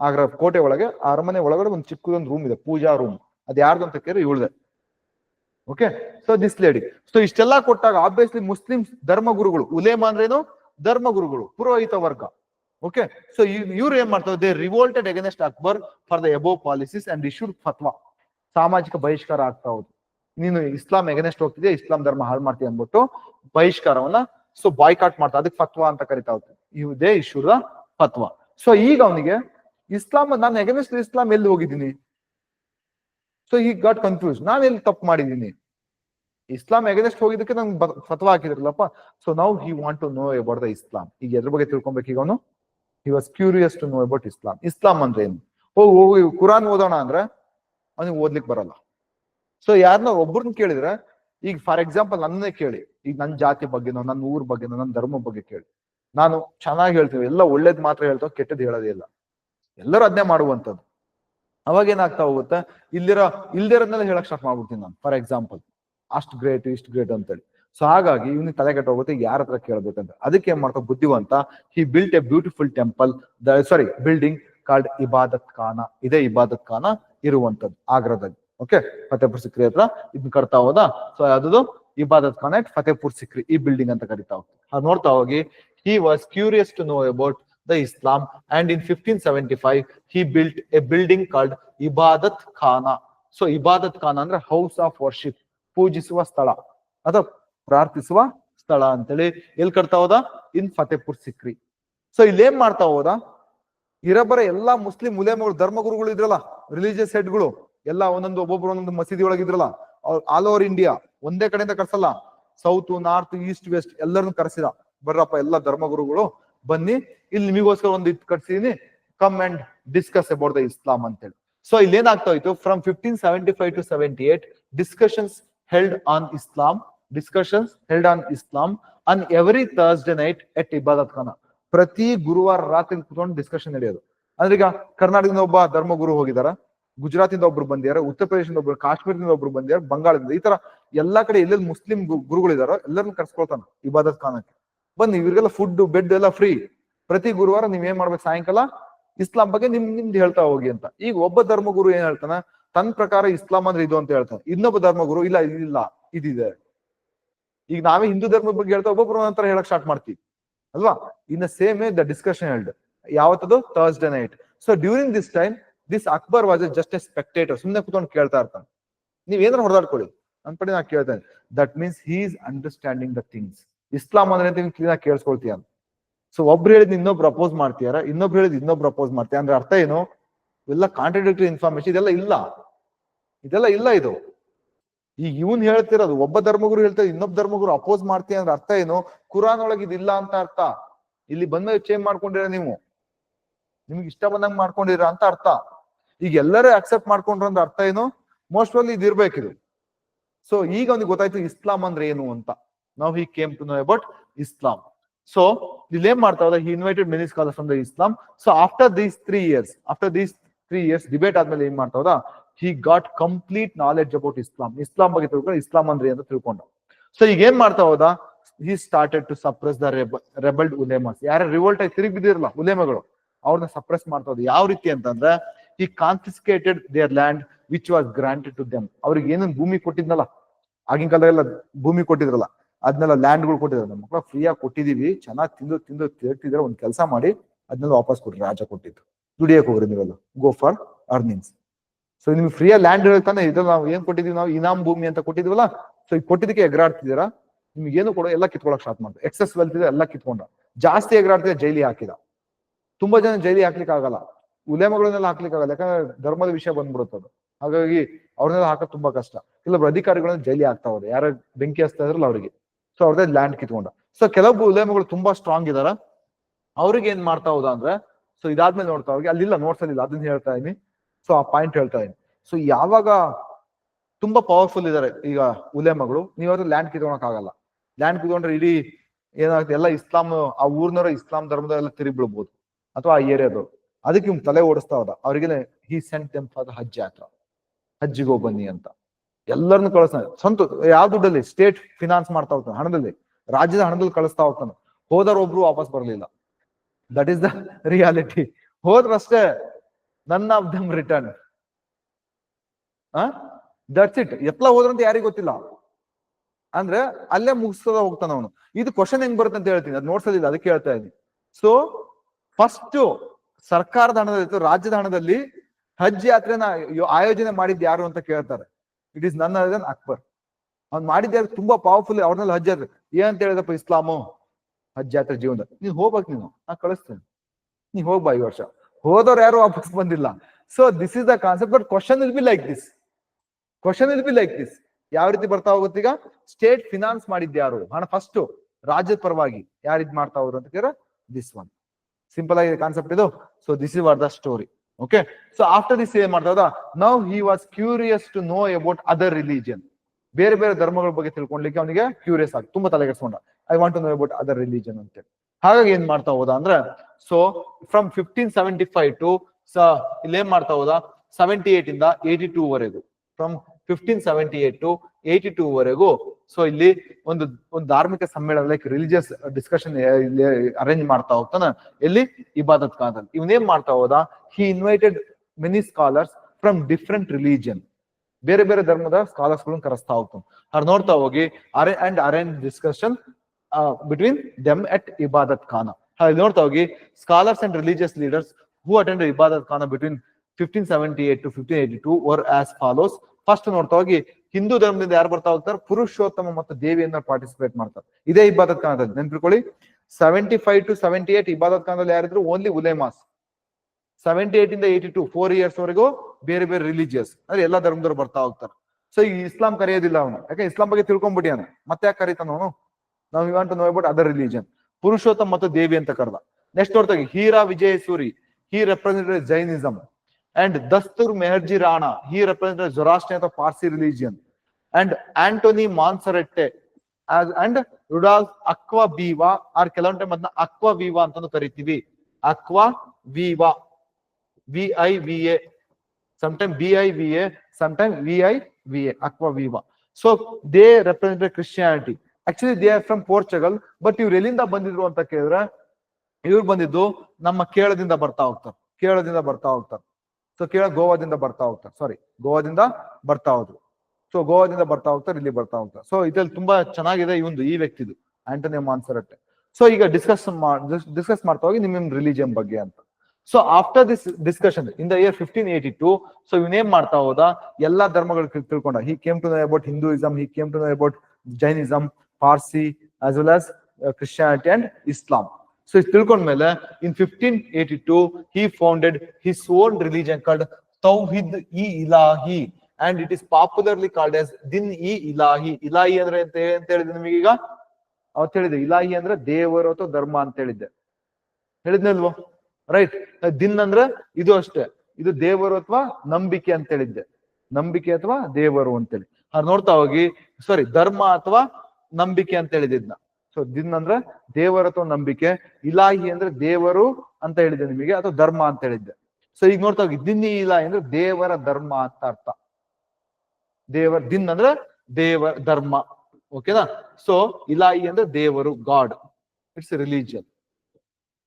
ಆಗ್ರ ಕೋಟೆ ಒಳಗೆ ಆ ಅರಮನೆ ಒಳಗಡೆ ಒಂದು ಚಿಕ್ಕದೊಂದು ರೂಮ್ ಇದೆ. ಪೂಜಾ ರೂಮ್ ಅದು ಯಾರ್ದು ಅಂತ ಕೇಳಿ ಇವಳ್ದೆ. Okay so this lady so ಇಷ್ಟೆಲ್ಲ ಕೊಟ್ಟಾಗ ಆಬ್ವಿಯಸ್ಲಿ ಮುಸ್ಲಿಂ ಧರ್ಮಗುರುಗಳು. ಉಲೇಮಾ ಅಂದ್ರೇನು? ಧರ್ಮಗುರುಗಳು. ಪುರೋಹಿತ ವರ್ಗ. ಓಕೆ ಸೊ ಇವ್ರು ಏನ್ ಮಾಡ್ತಾರೆ they revolted against Akbar for the above policies and issued fatwa ಸಾಮಾಜಿಕ ಬಹಿಷ್ಕಾರ ಆಗ್ತಾ ಹೋದ್ರು ನೀನು ಇಸ್ಲಾಂ ಎಗನೆಸ್ಟ್ ಹೋಗ್ತಿದ್ಯಾ? ಇಸ್ಲಾಂ ಧರ್ಮ ಹಾಳು ಮಾಡ್ತೀಯ ಅಂದ್ಬಿಟ್ಟು ಬಹಿಷ್ಕಾರವನ್ನ ಸೊ ಬಾಯ್ಕಾಟ್ ಮಾಡ್ತಾ, ಅದಕ್ಕೆ ಫತ್ವಾ ಅಂತ ಕರಿತಾ ಹೋಗ್ತಾರೆ ಇವ್ they issued the fatwa so ಈಗ ಅವನಿಗೆ ಇಸ್ಲಾಂ, ನಾನು ಎಗನೆಸ್ಟ್ ಇಸ್ಲಾಂ ಎಲ್ಲಿ ಹೋಗಿದ್ದೀನಿ? ಸೊ ಈ ಗಾಟ್ ಕನ್ಫ್ಯೂಸ್ ನಾನು ಎಲ್ಲಿ ತಪ್ಪು ಮಾಡಿದ್ದೀನಿ? ಇಸ್ಲಾಂ ಎಗನೆಸ್ಟ್ ಹೋಗಿದ್ದಕ್ಕೆ ನಂಗೆ ಫತ್ವಾ ಹಾಕಿದ್ರಲ್ಲಪ್ಪ. ಸೊ ನಾವು he want to know about the Islam ಈಗ ಎದ್ರ ಬಗ್ಗೆ ತಿಳ್ಕೊಬೇಕು ಈಗ ಅವನು? He was curious to know about Islam Islam ಅಂದ್ರೆ ಏನು? ಹೋಗಿ ಹೋಗಿ ಕುರಾನ್ ಓದೋಣ ಅಂದ್ರೆ ಅವನಿಗೆ ಓದ್ಲಿಕ್ಕೆ ಬರಲ್ಲ. ಸೊ ಯಾರನ್ನ ಒಬ್ಬರನ್ನ ಕೇಳಿದ್ರೆ, ಈಗ ಫಾರ್ ಎಕ್ಸಾಂಪಲ್ ನನ್ನೇ ಕೇಳಿ. ಈಗ ನನ್ನ ಜಾತಿ ಬಗ್ಗೆನೋ ನನ್ನ ಊರ್ ಬಗ್ಗೆನೋ ನನ್ನ ಧರ್ಮ ಬಗ್ಗೆ ಕೇಳಿ. ನಾನು ಚೆನ್ನಾಗಿ ಹೇಳ್ತೀವಿ ಎಲ್ಲ ಒಳ್ಳೇದ್ ಮಾತ್ರ ಹೇಳ್ತಾವ ಕೆಟ್ಟದ್ದು ಹೇಳೋದೇ ಇಲ್ಲ. ಎಲ್ಲರೂ ಅದನ್ನೇ ಮಾಡುವಂಥದ್ದು. ಅವಾಗ ಏನಾಗ್ತಾ ಹೋಗುತ್ತೆ? ಇಲ್ಲಿರೋ ಇಲ್ದಿರೋದ್ನೆಲ್ಲ ಹೇಳಕ್ ಸ್ಟಾರ್ಟ್ ಮಾಡ್ಬಿಡ್ತೀನಿ ನಾನು ಫಾರ್ ಎಕ್ಸಾಂಪಲ್ ಅಷ್ಟು ಗ್ರೇಟ್ ಇಷ್ಟು ಗ್ರೇಟ್ ಅಂತೇಳಿ. ಸೊ ಹಾಗಾಗಿ ಇವನಿಗೆ ತಲೆ ಕೆಟ್ಟ ಹೋಗುತ್ತೆ ಯಾರ ಹತ್ರ ಕೇಳಬೇಕಂತ. ಅದಕ್ಕೆ ಏನ್ ಮಾಡ್ತಾ ಬುದ್ಧಿವಂತ. He built a beautiful temple sorry building called Ibadat Khana ಇದೇ ಇಬಾದತ್ ಖಾನ ಇರುವಂತದ್ದು ಆಗ್ರಾದಲ್ಲಿ ಓಕೆ ಫತೇಪುರ್ ಸಿಕ್ರಿ ಹತ್ರ ಇದನ್ನ ಕಟ್ತಾ ಹೋದ. ಸೊ ಯಾವ್ದು ಇಬಾದತ್ ಖಾನ ಎಟ್ ಫತೇಪುರ್ ಸಿಕ್ರಿ ಈ ಬಿಲ್ಡಿಂಗ್ ಅಂತ ಕರಿತಾ ಹೋಗ್ತೀವಿ ಅದು ನೋಡ್ತಾ ಹೋಗಿ he was curious to know about the Islam and in fifteen seventy five he built a building called Ibadat Khana so Ibadat Khana ಅಂದ್ರೆ ಹೌಸ್ ಆಫ್ ವರ್ಷಿಪ್ ಪೂಜಿಸುವ ಸ್ಥಳ. ಅಥವಾ ಪ್ರಾರ್ಥಿಸುವ ಸ್ಥಳ ಅಂತೇಳಿ ಎಲ್ ಕಟ್ತಾ ಹೋದ? ಇನ್ ಫತೇಪುರ್ ಸಿಕ್ರಿ. ಸೊ ಇಲ್ಲಿ ಏನ್ ಮಾಡ್ತಾ ಹೋದ? ಇರಬರ ಎಲ್ಲಾ ಮುಸ್ಲಿಂ ಉಲೇಮಗಳು, ಧರ್ಮಗುರುಗಳು ಇದ್ರಲ್ಲ ರಿಲಿಜಿಯಸ್ ಹೆಡ್ಗಳು ಎಲ್ಲ ಒಂದೊಂದು ಒಬ್ಬೊಬ್ರು ಒಂದೊಂದು ಮಸೀದಿ ಒಳಗಿದ್ರಲ್ಲ ಆಲ್ ಓವರ್ ಇಂಡಿಯಾ ಒಂದೇ ಕಡೆಯಿಂದ ಕರ್ಸಲ್ಲ ಸೌತ್ ನಾರ್ತ್ ಈಸ್ಟ್ ವೆಸ್ಟ್ ಎಲ್ಲರನ್ನು ಕರೆಸಿದ. ಬರ್ರಪ್ಪ, ಎಲ್ಲ ಧರ್ಮಗುರುಗಳು ಬನ್ನಿ, ಇಲ್ಲಿ ನಿಮಗೋಸ್ಕರ ಒಂದು ಇದು ಕಟ್ಸಿದೀನಿ come and discuss about the Islam ಅಂತೇಳಿ. ಸೊ ಇಲ್ಲಿ ಏನಾಗ್ತಾ ಹೋಯ್ತು? From fifteen seventy five to seventy eight discussions held on Islam discussions held on Islam on every Thursday night at Ibadat Khana ಪ್ರತಿ ಗುರುವಾರ ರಾತ್ರಿ ಕುತ್ಕೊಂಡು ಡಿಸ್ಕಷನ್ ನಡೆಯೋದು. ಅಂದ್ರೆ ಈಗ ಕರ್ನಾಟಕದಿಂದ ಒಬ್ಬ ಧರ್ಮಗುರು ಹೋಗಿದಾರ, ಗುಜರಾತಿಂದ ಒಬ್ರು ಬಂದಿದ್ದಾರೆ ಉತ್ತರ ಪ್ರದೇಶದಿಂದ ಒಬ್ರು, ಕಾಶ್ಮೀರದಿಂದ ಒಬ್ರು ಬಂದಿದ್ದಾರೆ ಬಂಗಾಳದಿಂದ. ಈ ತರ ಎಲ್ಲಾ ಕಡೆ ಎಲ್ಲೆಲ್ಲಿ ಮುಸ್ಲಿಂ ಗುರುಗಳಿದಾರೋ ಎಲ್ಲರನ್ನ ಕರ್ಸ್ಕೊಳ್ತಾನ ಇಬಾದತ್ ಖಾನಕ್ಕೆ ಬನ್ನಿ, ಇವ್ರಿಗೆಲ್ಲ ಫುಡ್ ಬೆಡ್ ಎಲ್ಲ ಫ್ರೀ ಪ್ರತಿ ಗುರುವಾರ ನೀವ್ ಏನ್ ಮಾಡ್ಬೇಕು? ಸಾಯಂಕಾಲ ಇಸ್ಲಾಂ ಬಗ್ಗೆ ನಿಮ್, ನಿಮ್ದು ಹೇಳ್ತಾ ಹೋಗಿ ಅಂತ. ಈಗ ಒಬ್ಬ ಧರ್ಮಗುರು ಏನ್ ಹೇಳ್ತಾನ? ತನ್ನ ಪ್ರಕಾರ ಇಸ್ಲಾಂ ಅಂದ್ರೆ ಇದು ಅಂತ ಹೇಳ್ತಾನೆ. ಇನ್ನೊಬ್ಬ ಧರ್ಮಗುರು, ಇಲ್ಲ, ಇದಿಲ್ಲ, ಇದಿದೆ. ಈಗ ನಾವೇ ಹಿಂದೂ ಧರ್ಮದ ಬಗ್ಗೆ ಹೇಳ್ತಾ ಒಬ್ಬೊಬ್ರು ನಂತರ ಹೇಳಕ್ ಸ್ಟಾರ್ಟ್ ಮಾಡ್ತೀವಿ. ಅಲ್ವಾ? In the same the discussion held ಯಾವತ್ತದು? Thursday night so during this time this Akbar was just a spectator ಸುಮ್ಮನೆ ಕೂತ್ಕೊಂಡು ಕೇಳ್ತಾ ಇರ್ತಾನೆ. ನೀವ್ ಏನಾರು ಹೊಡೆದಾಡ್ಕೊಳ್ಳಿ. ನನ್ ಪಡೆ ನಾ ಕೇಳ್ತೇನೆ. That means he is understanding the things Islam ಅಂದ್ರೆ ಅಂತ ಕ್ಲೀನ್ ಆಗಿ ಕೇಳಿಸ್ಕೊಳ್ತೀಯ ಅಂತ. ಸೊ ಒಬ್ರು ಹೇಳಿದ್ ಇನ್ನೊಬ್ರು ಅಪೋಸ್ ಮಾಡ್ತೀಯಾರ? ಇನ್ನೊಬ್ರು ಹೇಳಿದ್ ಇನ್ನೊಬ್ರು ಅಪೋಸ್ ಮಾಡ್ತೀಯ? ಅಂದ್ರೆ ಅರ್ಥ ಏನು? ಇವೆಲ್ಲ ಕಾಂಟ್ರಡಿಕ್ಟರಿ ಇನ್ಫಾರ್ಮೇಶನ್ ಇದೆಲ್ಲ ಇಲ್ಲ. ಇದೆಲ್ಲ ಇಲ್ಲ ಇದು. ಈಗ ಇವನ್ ಹೇಳ್ತಿರೋದು, ಒಬ್ಬ ಧರ್ಮಗುರು ಹೇಳ್ತಾರೆ ಇನ್ನೊಬ್ಬ ಧರ್ಮಗುರು ಅಪೋಸ್ ಮಾಡ್ತೀಯ ಅಂದ್ರೆ ಅರ್ಥ ಏನು? ಕುರಾನ್ ಒಳಗೆ ಇದಿಲ್ಲ ಅಂತ ಅರ್ಥ. ಇಲ್ಲಿ ಬಂದ ಚೇಂಜ್ ಮಾಡ್ಕೊಂಡಿರ ನೀವು? ನಿಮ್ಗೆ ಇಷ್ಟ ಬಂದಂಗ್ ಮಾಡ್ಕೊಂಡಿರ ಅಂತ ಅರ್ಥ. ಈಗ ಎಲ್ಲರೂ ಅಕ್ಸೆಪ್ಟ್ ಮಾಡ್ಕೊಂಡ್ರ ಅಂದ್ರೆ ಅರ್ಥ ಏನು? ಮೋಸ್ಟ್ ಆಲ್ ಇದು ಇರ್ಬೇಕಿದು ಸೊ ಈಗ ಅವ್ನಿಗೆ ಗೊತ್ತಾಯ್ತು ಇಸ್ಲಾಂ ಅಂದ್ರೆ ಏನು ಅಂತ. ನಾವ್ he came to know about Islam. So ಇಲ್ಲಿ ಏನ್ ಮಾಡ್ತಾ he invited many scholars from the Islam so after these three years after these three years debate ಆದ್ಮೇಲೆ ಏನ್ ಮಾಡ್ತಾ he got complete knowledge about Islam Islam ಬಗ್ಗೆ ತಿಳ್ಕೊಂಡು ಇಸ್ಲಾಂ ಅಂದ್ರೆ ಅಂತ ತಿಳ್ಕೊಂಡ ಸೊ ಈಗ ಏನ್ ಮಾಡ್ತಾ ಹೋದ? He started to suppress the rebelled ulemas ಯಾರ ರಿವೋಲ್ಟ್ ಆಗಿ ತಿರುಗಿ ಬಿದ್ದಿರಲ್ಲ ಉಲೇಮಗಳು. ಅವ್ರನ್ನ ಸಪ್ರೆಸ್ ಮಾಡ್ತಾ ಹೋದ. ಯಾವ ರೀತಿ ಅಂತಂದ್ರೆ ಈ confiscated their land which was granted to them ಅವ್ರಿಗೆ ಏನೇನು ಭೂಮಿ ಕೊಟ್ಟಿದ್ನಲ್ಲ? ಆಗಿನ ಕಾಲದಲ್ಲ ಭೂಮಿ ಕೊಟ್ಟಿದ್ರಲ್ಲ. ಅದನ್ನೆಲ್ಲ ಲ್ಯಾಂಡ್ಗಳು ಕೊಟ್ಟಿದ್ರು ನಮ್ಮ ಮಕ್ಕಳ ಫ್ರೀ ಆಗಿ ಕೊಟ್ಟಿದೀವಿ. ಚೆನ್ನಾಗಿ ತಿಂದು ತಿಂದು ತಿರ್ತಿದ್ರೆ ಒಂದ್ ಕೆಲಸ ಮಾಡಿ ಅದನ್ನೆಲ್ಲ ವಾಪಸ್ ಕೊಟ್ರಿ. ರಾಜ ಕೊಟ್ಟಿದ್ದು. ದುಡಿಯಕ್ಕೆ ಹೋಗ್ರಿ ನೀವೆಲ್ಲ. ಗೋ ಫಾರ್ ಅರ್ನಿಂಗ್ಸ್ ಸೊ ನಿಮ್ಗೆ ಫ್ರೀಯ ಲ್ಯಾಂಡ್ ಹೇಳ್ತಾನೆ ಇದು ನಾವು ಏನ್ ಕೊಟ್ಟಿದೀವಿ ನಾವು ಇನಾಮ್ ಭೂಮಿ ಅಂತ ಕೊಟ್ಟಿದ್ವಲ್ಲ ಸೊ ಈಗ ಕೊಟ್ಟಿದ್ದಕ್ಕೆ ಎಗರಾಡ್ತಿದ್ದೀರಾ ನಿಮ್ಗೆ ಏನು ಕೊಡೋ ಎಲ್ಲ ಕಿತ್ಕೊಳಕ್ ಸ್ಟಾರ್ಟ್ ಮಾಡ್ತಾರೆ ಎಕ್ಸಸ್ ವೆಲ್ತ್ ಇದೆ, ಎಲ್ಲ ಕಿತ್ಕೊಂಡ. ಜಾಸ್ತಿ ಎಗ್ರಾಡ್ತಿದ್ರೆ ಜೈಲಿ ಹಾಕಿದ. ತುಂಬಾ ಜನ ಜೈಲಿ ಹಾಕ್ಲಿಕ್ಕೆ ಆಗಲ್ಲ. ಉಲೇಮಗಳನ್ನೆಲ್ಲ ಹಾಕ್ಲಿಕ್ಕೆ ಆಗಲ್ಲ. ಯಾಕಂದ್ರೆ ಧರ್ಮದ ವಿಷಯ ಬಂದ್ಬಿಡುತ್ತೆ ಅದು. ಹಾಗಾಗಿ ಅವ್ರನ್ನೆಲ್ಲ ಹಾಕೋದು ತುಂಬಾ ಕಷ್ಟ. ಕೆಲವೊಬ್ರು ಅಧಿಕಾರಿಗಳನ್ನ ಜೈಲಿ ಹಾಕ್ತಾ ಹೋದ್ರೆ ಯಾರ ಬೆಂಕಿ ಹಚ್ತಾ ಇದ್ರಲ್ಲ ಅವರಿಗೆ. ಸೊ ಅವ್ರದೇ ಲ್ಯಾಂಡ್ ಕಿತ್ಕೊಂಡ. ಸೊ ಕೆಲವೊಬ್ಬ ಉಲೇಮಗಳು ತುಂಬಾ ಸ್ಟ್ರಾಂಗ್ ಇದಾರ. ಅವ್ರಿಗೆ ಏನ್ ಮಾಡ್ತಾ ಹೋದ ಅಂದ್ರೆ ಸೊ ಇದಾದ್ಮೇಲೆ ನೋಡ್ತಾ ಹೋಗಿ, ಅಲ್ಲಿಲ್ಲ ನೋಡ್ಸಲಿಲ್ಲ ಅದನ್ನ ಹೇಳ್ತಾ ಇದೀನಿ ಸೊ ಆ ಪಾಯಿಂಟ್ ಹೇಳ್ತಾ ಇದ್ದೀನಿ. ಸೊ ಯಾವಾಗ ತುಂಬಾ ಪವರ್ಫುಲ್ ಇದಾರೆ ಈಗ ಉಲೇಮಗಳು ನೀವು ಅವ್ರ ಲ್ಯಾಂಡ್ ಕಿತ್ಕೊಳಕ್ ಆಗಲ್ಲ ಲ್ಯಾಂಡ್ ಕಿತ್ಕೊಂಡ್ರೆ ಇಡೀ ಏನಾಗುತ್ತೆ, ಎಲ್ಲ ಇಸ್ಲಾಂ, ಆ ಊರ್ನವರ ಇಸ್ಲಾಂ ಧರ್ಮದ ಎಲ್ಲ ತಿರುಗಿ ಬಿಡ್ಬೋದು ಅಥವಾ ಆ ಏರಿಯಾದವ್ರು. ಅದಕ್ಕೆ ಇವ್ ತಲೆ ಓಡಿಸ್ತಾ ಹೋದ. ಅವ್ರಿಗೆ he sent them for Hajj ಯಾತ್ರ. ಹಜ್ಜಿಗೆ ಹೋಗ್ ಬನ್ನಿ ಅಂತ. ಎಲ್ಲರನ್ನು ಕಳಿಸ್ತಾನೆ. ಸ್ವಂತ ಯಾವ ದುಡ್ಡಲ್ಲಿ? ಸ್ಟೇಟ್ ಫಿನಾನ್ಸ್ ಮಾಡ್ತಾ ಹೋಗ್ತಾನೆ. ಹಣದಲ್ಲಿ. ರಾಜ್ಯದ ಹಣದಲ್ಲಿ ಕಳಿಸ್ತಾ ಹೋಗ್ತಾನೆ. ಹೋದವ್ರು ಒಬ್ರು ವಾಪಸ್ ಬರ್ಲಿಲ್ಲ. That is the reality ಹೋದ್ರಷ್ಟೇ none of them return that's it ಎತ್ಲ ಹೋದ್ರಂತ ಯಾರಿಗೂ ಗೊತ್ತಿಲ್ಲ. ಅಂದ್ರೆ ಅಲ್ಲೇ ಮುಗಿಸ್ತದ ಹೋಗ್ತಾನ ಅವನು. ಇದು ಕ್ವಶನ್ ಹೆಂಗ್ ಬರುತ್ತೆ ಅಂತ ಹೇಳ್ತೀನಿ. ಅದು ನೋಡ್ಸೋದಿಲ್ಲ, ಅದಕ್ಕೆ ಹೇಳ್ತಾ ಇದ್ದೀನಿ. ಸೊ ಫಸ್ಟ್ ಸರ್ಕಾರದ ಹಣದಲ್ಲಿ ರಾಜ್ಯದ ಹಣದಲ್ಲಿ ಹಜ್ ಯಾತ್ರೆನ ಆಯೋಜನೆ ಮಾಡಿದ್ ಯಾರು ಅಂತ ಕೇಳ್ತಾರೆ. ಇಟ್ ಇಸ್ ನನ್ನ ಅಕ್ಬರ್ ಅವ್ನ್ ಮಾಡಿದ ಯಾರು ತುಂಬಾ ಪವರ್ಫುಲ್ ಅವ್ರನ್ನೆಲ್ಲ ಹಜ್ ಯಾತ್ರೆ. ಏನಂತ ಹೇಳಿದಪ್ಪ ಇಸ್ಲಾಮು? ಹಜ್ ಯಾತ್ರೆ ಜೀವನ ನೀನ್ ಹೋಗ್ಬೇಕು ನೀನು. ನಾ ಕಳಿಸ್ತೇನೆ. ನೀ ಹೋಗ್ಬಾ ಈ ವರ್ಷ. ಹೋದವ್ರು ಯಾರು ವಾಪಸ್ ಬಂದಿಲ್ಲ. So this is the concept but question will be like this question will be like this ಯಾವ ರೀತಿ ಬರ್ತಾ ಹೋಗುತ್ತೆ ಈಗ? ಸ್ಟೇಟ್ ಫಿನಾನ್ಸ್ ಮಾಡಿದ್ದೆ ಯಾರು? ಹಣ ಫಸ್ಟ್ ರಾಜ್ಯದ ಪರವಾಗಿ ಯಾರು ಇದ್ ಮಾಡ್ತಾ ಹೋದ್ರು ಅಂತ ಕೇಳ ದಿಸ್ ಒನ್ ಸಿಂಪಲ್ ಆಗಿದೆ ಕಾನ್ಸೆಪ್ಟ್ ಇದು. So this is what the story okay so after this ಏನ್ ಮಾಡ್ತಾ now he was curious to know about other religion ಬೇರೆ ಬೇರೆ ಧರ್ಮಗಳ ಬಗ್ಗೆ ತಿಳ್ಕೊಳ್ಲಿಕ್ಕೆ ಅವನಿಗೆ ಕ್ಯೂರಿಯಸ್ ಆಗಿ ತುಂಬಾ ತಲೆಗೆಡ್ಸ್ಕೊಂಡ I want to know about other religion ಅಂತ ಹಾಗಾಗಿ ಏನ್ ಮಾಡ್ತಾ ಹೋದ ಅಂದ್ರೆ so from fifteen seventy five to ಸ ಇಲ್ಲಿ ಏನ್ ಮಾಡ್ತಾ ಹೋದ? ಸೆವೆಂಟಿ ಏಟ್ ಇಂದ ಏಯ್ಟಿ ಟೂ ವರೆಗೂ. From fifteen seventy eight to eighty two ವರೆಗೂ ಸೊ ಇಲ್ಲಿ ಒಂದು ಒಂದು ಧಾರ್ಮಿಕ ಸಮ್ಮೇಳನ ಲೈಕ್ ರಿಲಿಜಿಯಸ್ ಡಿಸ್ಕಷನ್ ಇಲ್ಲಿ ಅರೇಂಜ್ ಮಾಡ್ತಾ ಹೋಗ್ತಾನ. ಎಲ್ಲಿ? ಇಬಾದತ್ ಕಾಲದಲ್ಲಿ. ಇವನೇನ್ ಮಾಡ್ತಾ ಹೋದ? He invited many scholars from different religion ಬೇರೆ ಬೇರೆ ಧರ್ಮದ ಸ್ಕಾಲರ್ಸ್ ಗಳನ್ನ ಕರೆಸ್ತಾ ಹೋಗ್ತಾನೆ. ಅವ್ರು ನೋಡ್ತಾ ಹೋಗಿ ಅರೆ and arrange discussion between them at Ibadat Khana ಹಾಗೆ ನೋಡ್ತಾ ಹೋಗಿ scholars and religious leaders who attend Ibadat Khana between fifteen seventy eight to fifteen eighty two were as follows first ನೋಡ್ತಾ ಹೋಗಿ, ಹಿಂದೂ ಧರ್ಮದಿಂದ ಯಾರು ಬರ್ತಾ ಹೋಗ್ತಾರೆ? ಪುರುಷೋತ್ತಮ ಮತ್ತು ದೇವಿಯನ್ನ ಪಾರ್ಟಿಸಿಪೇಟ್ ಮಾಡ್ತಾರೆ. ಇದೇ ಇಬಾದತ್ ಖಾನದಲ್ಲಿ ನೆನ್ಪಿಟ್ಕೊಳ್ಳಿ. Seventy five to seventy eight Ibadat ಖಾನದಲ್ಲಿ ಯಾರಿದ್ರು? ಓನ್ಲಿ ಉಲೇಮಾಸ್ ಸೆವೆಂಟಿ ಏಟ್ ಇಂದ ಏಯ್ಟಿ ಟು ಫೋರ್ ಇಯರ್ಸ್ ವರೆಗೂ ಬೇರೆ ಬೇರೆ ರಿಲಿಜಿಯಸ್ ಅಂದ್ರೆ ಎಲ್ಲಾ ಧರ್ಮದವ್ರು ಬರ್ತಾ ಹೋಗ್ತಾರೆ. ಸೊ ಈ ಇಸ್ಲಾಂ ಕರೆಯೋದಿಲ್ಲ ಅವನು. ಯಾಕೆ ಇಸ್ಲಾಂ ಬಗ್ಗೆ ತಿಳ್ಕೊಂಡ್ಬಿಟ್ಟಿ ಅವನು ಮತ್ತೆ ಯಾಕೆ ಕರೀತಾನ ಅವನು? ನಾವು I want know about other religion Purushottam ಮತ್ತು ದೇವಿ ಅಂತ ಕರೆದ ನೆಕ್ಸ್ಟ್ ನೋಡ್ತಾ Hira Vijaya Suri he represented Jainism. And Dastur Meherji Rana, he represented Zoroastrian or Parsi religion. And Anthony Monserrate as and Rudolph Aqua Viva are ಕೆಲವೊಂದು time ಅದನ್ನ aqua ವಿವಾ ಅಂತಾನು ಕರಿತೀವಿ Aqua Viva V I V A sometime B I V A sometime V I V A Aqua Viva so they represented Christianity actually they are from Portugal but ಇವ್ರು ಎಲ್ಲಿಂದ ಬಂದಿದ್ರು ಅಂತ ಕೇಳಿದ್ರೆ, ಇವ್ರು ಬಂದಿದ್ದು ನಮ್ಮ ಕೇರಳದಿಂದ ಬರ್ತಾ ಹೋಗ್ತಾರೆ. ಕೇರಳದಿಂದ ಬರ್ತಾ ಹೋಗ್ತಾರೆ. ಸೊ ಕೇರಳ ಗೋವಾದಿಂದ ಬರ್ತಾ ಹೋಗ್ತಾರೆ. ಸಾರಿ ಗೋವಾದಿಂದ ಬರ್ತಾ ಹೋದ್ರು. ಸೊ ಗೋವಾದಿಂದ ಬರ್ತಾ ಹೋಗ್ತಾರೆ, ಇಲ್ಲಿ ಬರ್ತಾ ಹೋಗ್ತಾರೆ. ಸೊ ಇದ್ರಲ್ಲಿ ತುಂಬಾ ಚೆನ್ನಾಗಿದೆ ಈ ಒಂದು ಈ ವ್ಯಕ್ತಿದು, ಆಂಟೋನಿಯೋ ಮಾನ್ಸರಟ್ಟೆ. ಸೊ ಈಗ ಡಿಸ್ಕಸ್ ಡಿಸ್ಕಸ್ ಮಾಡ್ತಾ ಹೋಗಿ ನಿಮ್ಮ ರಿಲಿಜಿಯನ್ ಬಗ್ಗೆ ಅಂತ. So after this discussion in the year fifteen eighty two so ಇವನೇನ್ ಮಾಡ್ತಾ ಹೋದ? ಎಲ್ಲಾ ಧರ್ಮಗಳು ತಿಳ್- ತಿಳ್ಕೊಂಡ. He came to know about Hinduism he came to know about Jainism Parsi as well as Christianity and Islam so ಇದು ತಿಳ್ಕೊಂಡ್ಮೇಲೆ in fifteen eighty two he founded his own religion called Tauhid i Ilahi and it is popularly called as Din i Ilahi Ilahi ಅಂದ್ರೆ ಅಂತ ಅಂತ ಹೇಳಿದೆ ಈಗ? ಅವತ್ತು ಹೇಳಿದೆ ಇಲಾಹಿ ಅಂದ್ರೆ ದೇವರು ಅಥವಾ ಧರ್ಮ ಅಂತ ಹೇಳಿದ್ದೆ. ಹೇಳಿದ್ನಲ್ವೋ ರೈಟ್ ದಿನ್ ಅಂದ್ರೆ ಇದು ಅಷ್ಟೇ. ಇದು ದೇವರು ಅಥವಾ ನಂಬಿಕೆ ಅಂತ ಹೇಳಿದ್ದೆ. ನಂಬಿಕೆ ಅಥವಾ ದೇವರು ಅಂತೇಳಿ ನೋಡ್ತಾ ಹೋಗಿ ಸಾರಿ ಧರ್ಮ ಅಥವಾ ನಂಬಿಕೆ ಅಂತ ಹೇಳಿದ್ನ. ಸೊ ದಿನ್ ಅಂದ್ರೆ ದೇವರ ಅಥವಾ ನಂಬಿಕೆ, ಇಲಾಹಿ ಅಂದ್ರೆ ದೇವರು ಅಂತ ಹೇಳಿದ್ದೆ ನಿಮಗೆ, ಅಥವಾ ಧರ್ಮ ಅಂತ ಹೇಳಿದ್ದೆ. ಸೊ ಈಗ ನೋಡ್ತಾ ಹೋಗಿ ದಿನ್ನಿ ಇಲಾಹಿ ಅಂದ್ರೆ ದೇವರ ಧರ್ಮ ಅಂತ ಅರ್ಥ. ದೇವರ, ದಿನ್ ಅಂದ್ರೆ ದೇವರ ಧರ್ಮ. ಓಕೆನಾ? ಸೊ ಇಲಾಹಿ ಅಂದ್ರೆ ದೇವರು, ಗಾಡ್. ಇಟ್ಸ್ ರಿಲಿಜಿಯನ್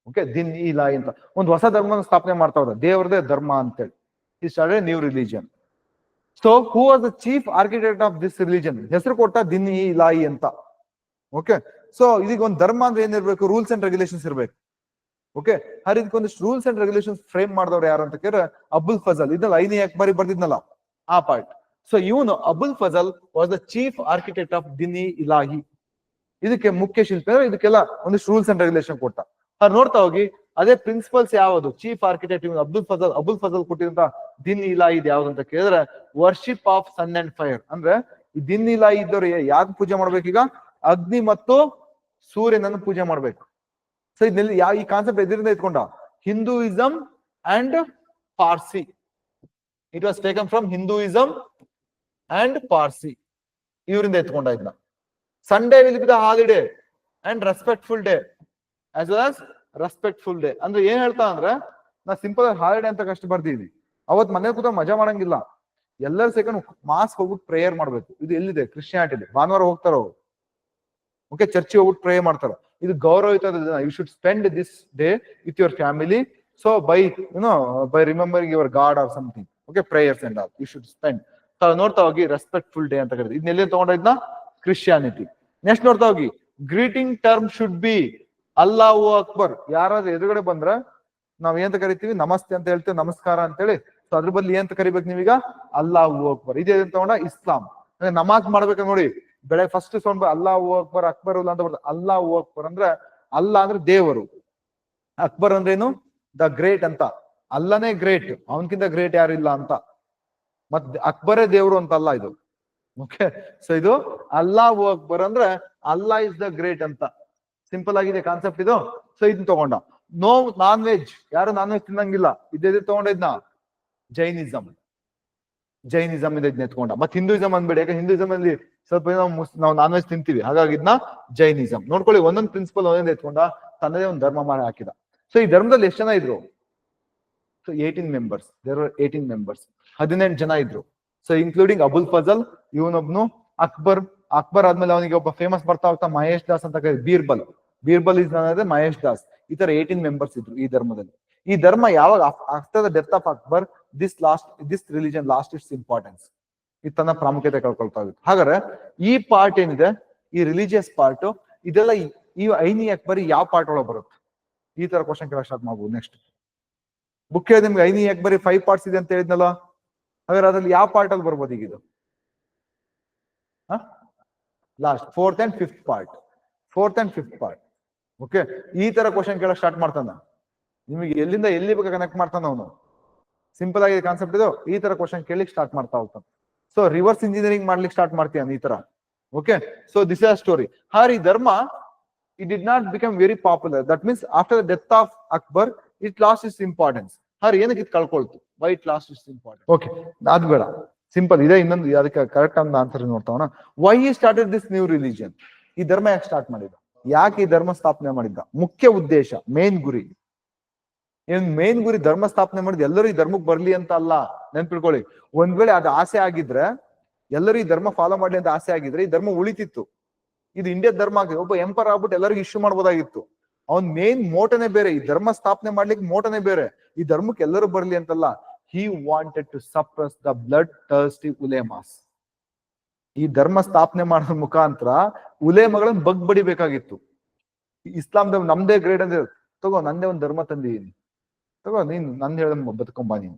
ಓಕೆ ದಿನ್ ಇಲಾಹಿ ಅಂತ. ಒಂದು ಹೊಸ ಧರ್ಮನ ಸ್ಥಾಪನೆ ಮಾಡ್ತಾ ಹೋದ. ದೇವರದೇ ಧರ್ಮ ಅಂತೇಳಿ started new religion so who was the chief architect of this religion ಹೆಸರು ಕೊಟ್ಟ ದಿನ್ ಇಲಾಯಿ ಅಂತ. ಓಕೆ ಸೊ ಇದೀಗ ಒಂದು ಧರ್ಮ ಅಂದ್ರೆ ಏನಿರ್ಬೇಕು ರೂಲ್ಸ್ ಅಂಡ್ ರೆಗ್ಯುಲೇಷನ್ಸ್ ಇರ್ಬೇಕು. ಓಕೆ ಹರ್ ಇದಕ್ಕೊಂದಿಷ್ಟು ರೂಲ್ಸ್ ಅಂಡ್ ರೆಗ್ಯುಲೇಷನ್ಸ್ ಫ್ರೇಮ್ ಮಾಡಿದವ್ರು ಯಾರು ಅಂತ ಕೇಳಿದ್ರೆ ಅಬುಲ್ ಫಜಲ್. ಇದನ್ನ ಐನಿ ಬಾರಿ ಬರ್ದಿದ್ನಲ್ಲ? ಆ ಪಾರ್ಟ್ ಸೊ ಇವನು Abul Fazal was the chief architect of Din i Ilahi ಇದಕ್ಕೆ ಮುಖ್ಯ ಶಿಲ್ಪಿ ಅಂದ್ರೆ ಇದಕ್ಕೆಲ್ಲ ಒಂದಿಷ್ಟು ರೂಲ್ಸ್ ಅಂಡ್ ರೆಗ್ಯುಲೇಷನ್ ಕೊಟ್ಟ. ಅವ್ರು ನೋಡ್ತಾ ಹೋಗಿ, ಅದೇ ಪ್ರಿನ್ಸಿಪಲ್ಸ್ ಯಾವುದು? ಚೀಫ್ ಆರ್ಕಿಟೆಕ್ಟ್ ಇವನು ಅಬ್ದುಲ್ ಫಜಲ್, ಅಬುಲ್ ಫಜಲ್ ಕೊಟ್ಟಿದಂತ ದಿನ್ ಇಲಾ ಇದು ಯಾವ್ದು ಅಂತ ಕೇಳಿದ್ರೆ worship of sun and fire ಅಂದ್ರೆ ದಿನ್ ಇಲಾ ಇದ್ದವ್ರು ಯಾಕೆ ಪೂಜೆ ಮಾಡ್ಬೇಕೀಗ ಅಗ್ನಿ ಮತ್ತು ಸೂರ್ಯನನ್ನು ಪೂಜೆ ಮಾಡ್ಬೇಕು. ಸೊ ಇದನ್ನೆಲ್ಲ ಯಾವ ಈ ಕಾನ್ಸೆಪ್ಟ್ ಎದರಿಂದ ಇಟ್ಕೊಂಡ? Hinduism and Parsi it was taken from Hinduism and Parsi ಇವರಿಂದ ಎತ್ಕೊಂಡ ಇದನ್ನ Sunday will be the holiday and respectful day as well as respectful day ಅಂದ್ರೆ ಏನ್ ಹೇಳ್ತಾ ಅಂದ್ರೆ, ನಾ ಸಿಂಪಲ್ ಆಗಿ ಹಾಲಿಡೇ ಅಂತ ಕಷ್ಟ ಬರ್ದಿದ್ವಿ ಅವತ್ ಮನೇಲಿ ಕೂತ ಮಜಾ ಮಾಡಂಗಿಲ್ಲ. ಎಲ್ಲರೂ ಸೆಕೆಂಡ್ ಮಾಸ್ಕ್ ಹೋಗ್ಬಿಟ್ಟು ಪ್ರೇಯರ್ ಮಾಡ್ಬೇಕು. ಇದು ಎಲ್ಲಿದೆ? ಕ್ರಿಶ್ಚಿಯಾನಿಟಿ ಭಾನುವಾರ ಹೋಗ್ತಾರ ಓಕೆ ಚರ್ಚ್ ಹೋಗ್ಬಿಟ್ಟು ಪ್ರೇಯರ್ ಮಾಡ್ತಾರ? ಇದು ಗೌರವಯುತ you should spend this day with your family so by you know by remembering your god or something okay prayers and all you should spend ನೋಡ್ತಾ ಹೋಗಿ ರೆಸ್ಪೆಕ್ಟ್ಫುಲ್ ಡೇ ಅಂತ ಕರೀತೀವಿ ಇದನ್ನೆಲ್ಲ ತಗೊಂಡಿದ್ನ ಕ್ರಿಶ್ಚಿಯಾನಿಟಿ. ನೆಕ್ಸ್ಟ್ ನೋಡ್ತಾ ಹೋಗಿ. ಗ್ರೀಟಿಂಗ್ ಟರ್ಮ್ ಶುಡ್ ಬಿ ಅಲ್ಲಾಹು ಅಕ್ಬರ್ ಯಾರಾದ್ರೂ ಎದುರುಗಡೆ ಬಂದ್ರ ನಾವ್ ಏನಂತ ಕರಿತೀವಿ? ನಮಸ್ತೆ ಅಂತ ಹೇಳ್ತೇವೆ. ನಮಸ್ಕಾರ ಅಂತೇಳಿ ಸೊ ಅದ್ರ ಬದಲು ಏನ್ ಕರಿಬೇಕು ನೀವೀಗ? ಅಲ್ಲಾಹು ಅಕ್ಬರ್. ಇದೇ ತಗೊಂಡ ಇಸ್ಲಾಂ. ಅಂದ್ರೆ ನಮಾಜ್ ಮಾಡ್ಬೇಕು ನೋಡಿ ಬೆಳೆ ಫಸ್ಟ್ ಸೌಂಡ್ ಅಲ್ಲಾಹು ಅಕ್ಬರ್ ಅಕ್ಬರ್ ಉಲ್ಲಾ ಅಂತ ಬರ್ತದೆ. ಅಲ್ಲಾಹು ಅಕ್ಬರ್ ಅಂದ್ರೆ ಅಲ್ಲಾ ಅಂದ್ರೆ ದೇವರು. ಅಕ್ಬರ್ ಅಂದ್ರೆ ಏನು? ದ ಗ್ರೇಟ್ ಅಂತ. ಅಲ್ಲನೇ ಗ್ರೇಟ್. ಅವನ್ಕಿಂತ ಗ್ರೇಟ್ ಯಾರು ಇಲ್ಲ ಅಂತ. ಮತ್ ಅಕ್ಬರೇ ದೇವರು ಅಂತ ಅಲ್ಲ ಇದು. ಓಕೆ ಸೊ ಇದು ಅಲ್ಲಾಹು ಅಕ್ಬರ್ ಅಂದ್ರೆ ಅಲ್ಲಾ ಇಸ್ ದ ಗ್ರೇಟ್ ಅಂತ. ಸಿಂಪಲ್ ಆಗಿದೆ ಕಾನ್ಸೆಪ್ಟ್ ಇದು. ಸೊ ಇದನ್ನ ತಗೊಂಡ. ನೋ ನಾನ್ ವೆಜ್ ಯಾರು ನಾನ್ ವೆಜ್ ತಿನ್ನಂಗಿಲ್ಲ. ಇದೇ ತಗೊಂಡಿದ್ನ. ಜೈನಿಸಮ್ ಜೈನಿಸಮ್ ಇಂದ ಎತ್ಕೊಂಡ. ಮತ್ತೆ ಹಿಂದೂಯಿಸಂ ಅಂದ್ಬೇಡಿ. ಯಾಕೆ ಹಿಂದೂಯಿಸಮ್ ಅಲ್ಲಿ ಸ್ವಲ್ಪ ಏನೋ ನಾವು ನಾನ್ ವೆಜ್ ತಿಂತೀವಿ. ಹಾಗಾಗಿ ಇದನ್ನ ಜೈನಿಸಂ. ನೋಡ್ಕೊಳ್ಳಿ, ಒಂದೊಂದು ಪ್ರಿನ್ಸಿಪಲ್ ಒಂದೊಂದು ಎತ್ಕೊಂಡ ತನ್ನದೇ ಒಂದು ಧರ್ಮ ಮಾಡಿ ಹಾಕಿದ. ಸೊ ಈ ಧರ್ಮದಲ್ಲಿ ಎಷ್ಟು ಜನ ಇದ್ರು? So eighteen members there are eighteen members ಹದಿನೆಂಟು ಜನ ಇದ್ರು. ಸೊ ಇನ್ಕ್ಲೂಡಿಂಗ್ ಅಬುಲ್ ಫಜಲ್ ಇವನೊಬ್ನು ಅಕ್ಬರ್. ಅಕ್ಬರ್ ಆದ್ಮೇಲೆ ಅವನಿಗೆ ಒಬ್ಬ ಫೇಮಸ್ ಬರ್ತಾ ಹೋಗ್ತಾ ಮಹೇಶ್ ದಾಸ್ ಅಂತ ಕರೀತಾರೆ. ಬೀರ್ಬಲ್. ಬೀರ್ಬಲ್ ಇಸ್ ಅಂದ್ರೆ ಮಹೇಶ್ ದಾಸ್. ಈ ತರ ಏಯ್ಟೀನ್ ಮೆಂಬರ್ಸ್ ಇದ್ರು ಈ ಧರ್ಮದಲ್ಲಿ. ಈ ಧರ್ಮ ಯಾವಾಗ after the death of Akbar this lost this religion lost its importance ಇದು ತನ್ನ ಪ್ರಾಮುಖ್ಯತೆ ಕಳ್ಕೊಳ್ತಾ ಇತ್ತು ಹಾಗಾದ್ರೆ ಈ ಪಾರ್ಟ್ ಏನಿದೆ? ಈ ರಿಲಿಜಿಯಸ್ ಪಾರ್ಟ್ ಇದೆಲ್ಲ ಈ- ಐನಿ ಅಕ್ಬರಿ ಯಾವ ಪಾರ್ಟ್ ಒಳಗೆ ಬರುತ್ತೆ? ಈ ತರ ಕ್ವಶನ್ ಕೇಳಕ್ ಸ್ಟಾರ್ಟ್ ಮಾಡ್ಬೋದು ನೆಕ್ಸ್ಟ್ ಬುಕ್ ನಿಮ್ಗೆ ಐನಿ ಅಕ್ಬರಿ ಫೈವ್ ಪಾರ್ಟ್ಸ್ ಇದೆ ಅಂತ ಹೇಳಿದ್ನಲ್ಲ? ಹಾಗಾದ್ರೆ ಅದ್ರಲ್ಲಿ ಯಾವ ಪಾರ್ಟ್ ಅಲ್ಲಿ ಬರ್ಬೋದು ಈಗ ಇದು? Last fourth and fifth part fourth and fifth part okay ಈ ತರ ಕ್ವಶನ್ ಕೇಳಕ್ ಸ್ಟಾರ್ಟ್ ಮಾಡ್ತಾನ. ನಿಮಗೆ ಎಲ್ಲಿಂದ ಎಲ್ಲಿ ಬೇಕಾ ಕನೆಕ್ಟ್ ಮಾಡ್ತಾನ ಅವನು? ಸಿಂಪಲ್ ಆಗಿದೆ ಕಾನ್ಸೆಪ್ಟ್ ಇದು. ಈ ತರ ಕ್ವಶನ್ ಕೇಳಿಕ್ ಸ್ಟಾರ್ಟ್ ಮಾಡ್ತಾ ಹೋಗ್ತಾನೆ. ಸೊ ರಿವರ್ಸ್ ಇಂಜಿನಿಯರಿಂಗ್ ಮಾಡ್ಲಿಕ್ಕೆ ಸ್ಟಾರ್ಟ್ ಮಾಡ್ತೀಯ ಈ ತರ? Okay so this are story ಹಾರಿ ಧರ್ಮ it did not become very popular that means after death of Akbar it lost is importance ಹರಿ ಏನಕ್ಕೆ ಇದು ಕಳ್ಕೊಳ್ತು? Why it lost is important okay ಅದ್ ಬೇಡ. ಸಿಂಪಲ್ ಇದೆ ಇನ್ನೊಂದು, ಅದಕ್ಕೆ ಕರೆಕ್ಟ್ ಅಂತ ಆನ್ಸರ್ ನೋಡ್ತಾವಣ. ವೈ ಈ ಸ್ಟಾರ್ಟೆಡ್ ದಿಸ್ ನ್ಯೂ ರಿಲಿಜಿಯನ್ ಈ ಧರ್ಮ ಯಾಕೆ ಸ್ಟಾರ್ಟ್ ಮಾಡಿದ? ಯಾಕೆ ಈ ಧರ್ಮ ಸ್ಥಾಪನೆ ಮಾಡಿದ್ದ? ಮುಖ್ಯ ಉದ್ದೇಶ ಮೇನ್ ಗುರಿ. ಏನ್ ಮೇನ್ ಗುರಿ ಧರ್ಮ ಸ್ಥಾಪನೆ ಮಾಡಿದ್ ಎಲ್ಲರೂ ಈ ಧರ್ಮಕ್ಕೆ ಬರ್ಲಿ ಅಂತ ಅಲ್ಲ ನೆನ್ಪಿಡ್ಕೊಳ್ಳಿ ಒಂದ್ ವೇಳೆ ಅದು ಆಸೆ ಆಗಿದ್ರೆ, ಎಲ್ಲರೂ ಈ ಧರ್ಮ ಫಾಲೋ ಮಾಡ್ಲಿ ಅಂತ ಆಸೆ ಆಗಿದ್ರೆ ಈ ಧರ್ಮ ಉಳಿತಿತ್ತು. ಇದು ಇಂಡಿಯಾ ಧರ್ಮ ಆಗಿದೆ ಒಬ್ಬ ಎಂಪರ್ ಆಗ್ಬಿಟ್ಟು ಎಲ್ಲರಿಗೂ ಇಶ್ಯೂ ಮಾಡ್ಬೋದಾಗಿತ್ತು. ಅವ್ನ್ ಮೇನ್ ಮೋಟನೆ ಬೇರೆ, ಈ ಧರ್ಮ ಸ್ಥಾಪನೆ ಮಾಡ್ಲಿಕ್ಕೆ ಮೋಟನೆ ಬೇರೆ, ಈ ಧರ್ಮಕ್ಕೆ ಎಲ್ಲರೂ ಬರ್ಲಿ ಅಂತಲ್ಲ. He wanted to suppress the blood thirsty ಉಲೇಮಾಸ್ ಈ ಧರ್ಮ ಸ್ಥಾಪನೆ ಮಾಡೋ ಮುಖಾಂತರ ಉಲೇಮಗಳನ್ನ ಬಗ್ ಬಡಿಬೇಕಾಗಿತ್ತು ಇಸ್ಲಾಂ ನಮ್ದೇ ಗ್ರೇಡ್ ಅಂದ್ರೆ, ತಗೋ, ನಂದೇ ಒಂದು ಧರ್ಮ ತಂದಿದ್ದೀನಿ. ತಗೋ, ನೀನ್ ನಂದ್ ಹೇಳ್ದ ಬದುಕೊಂಬ ನೀನು.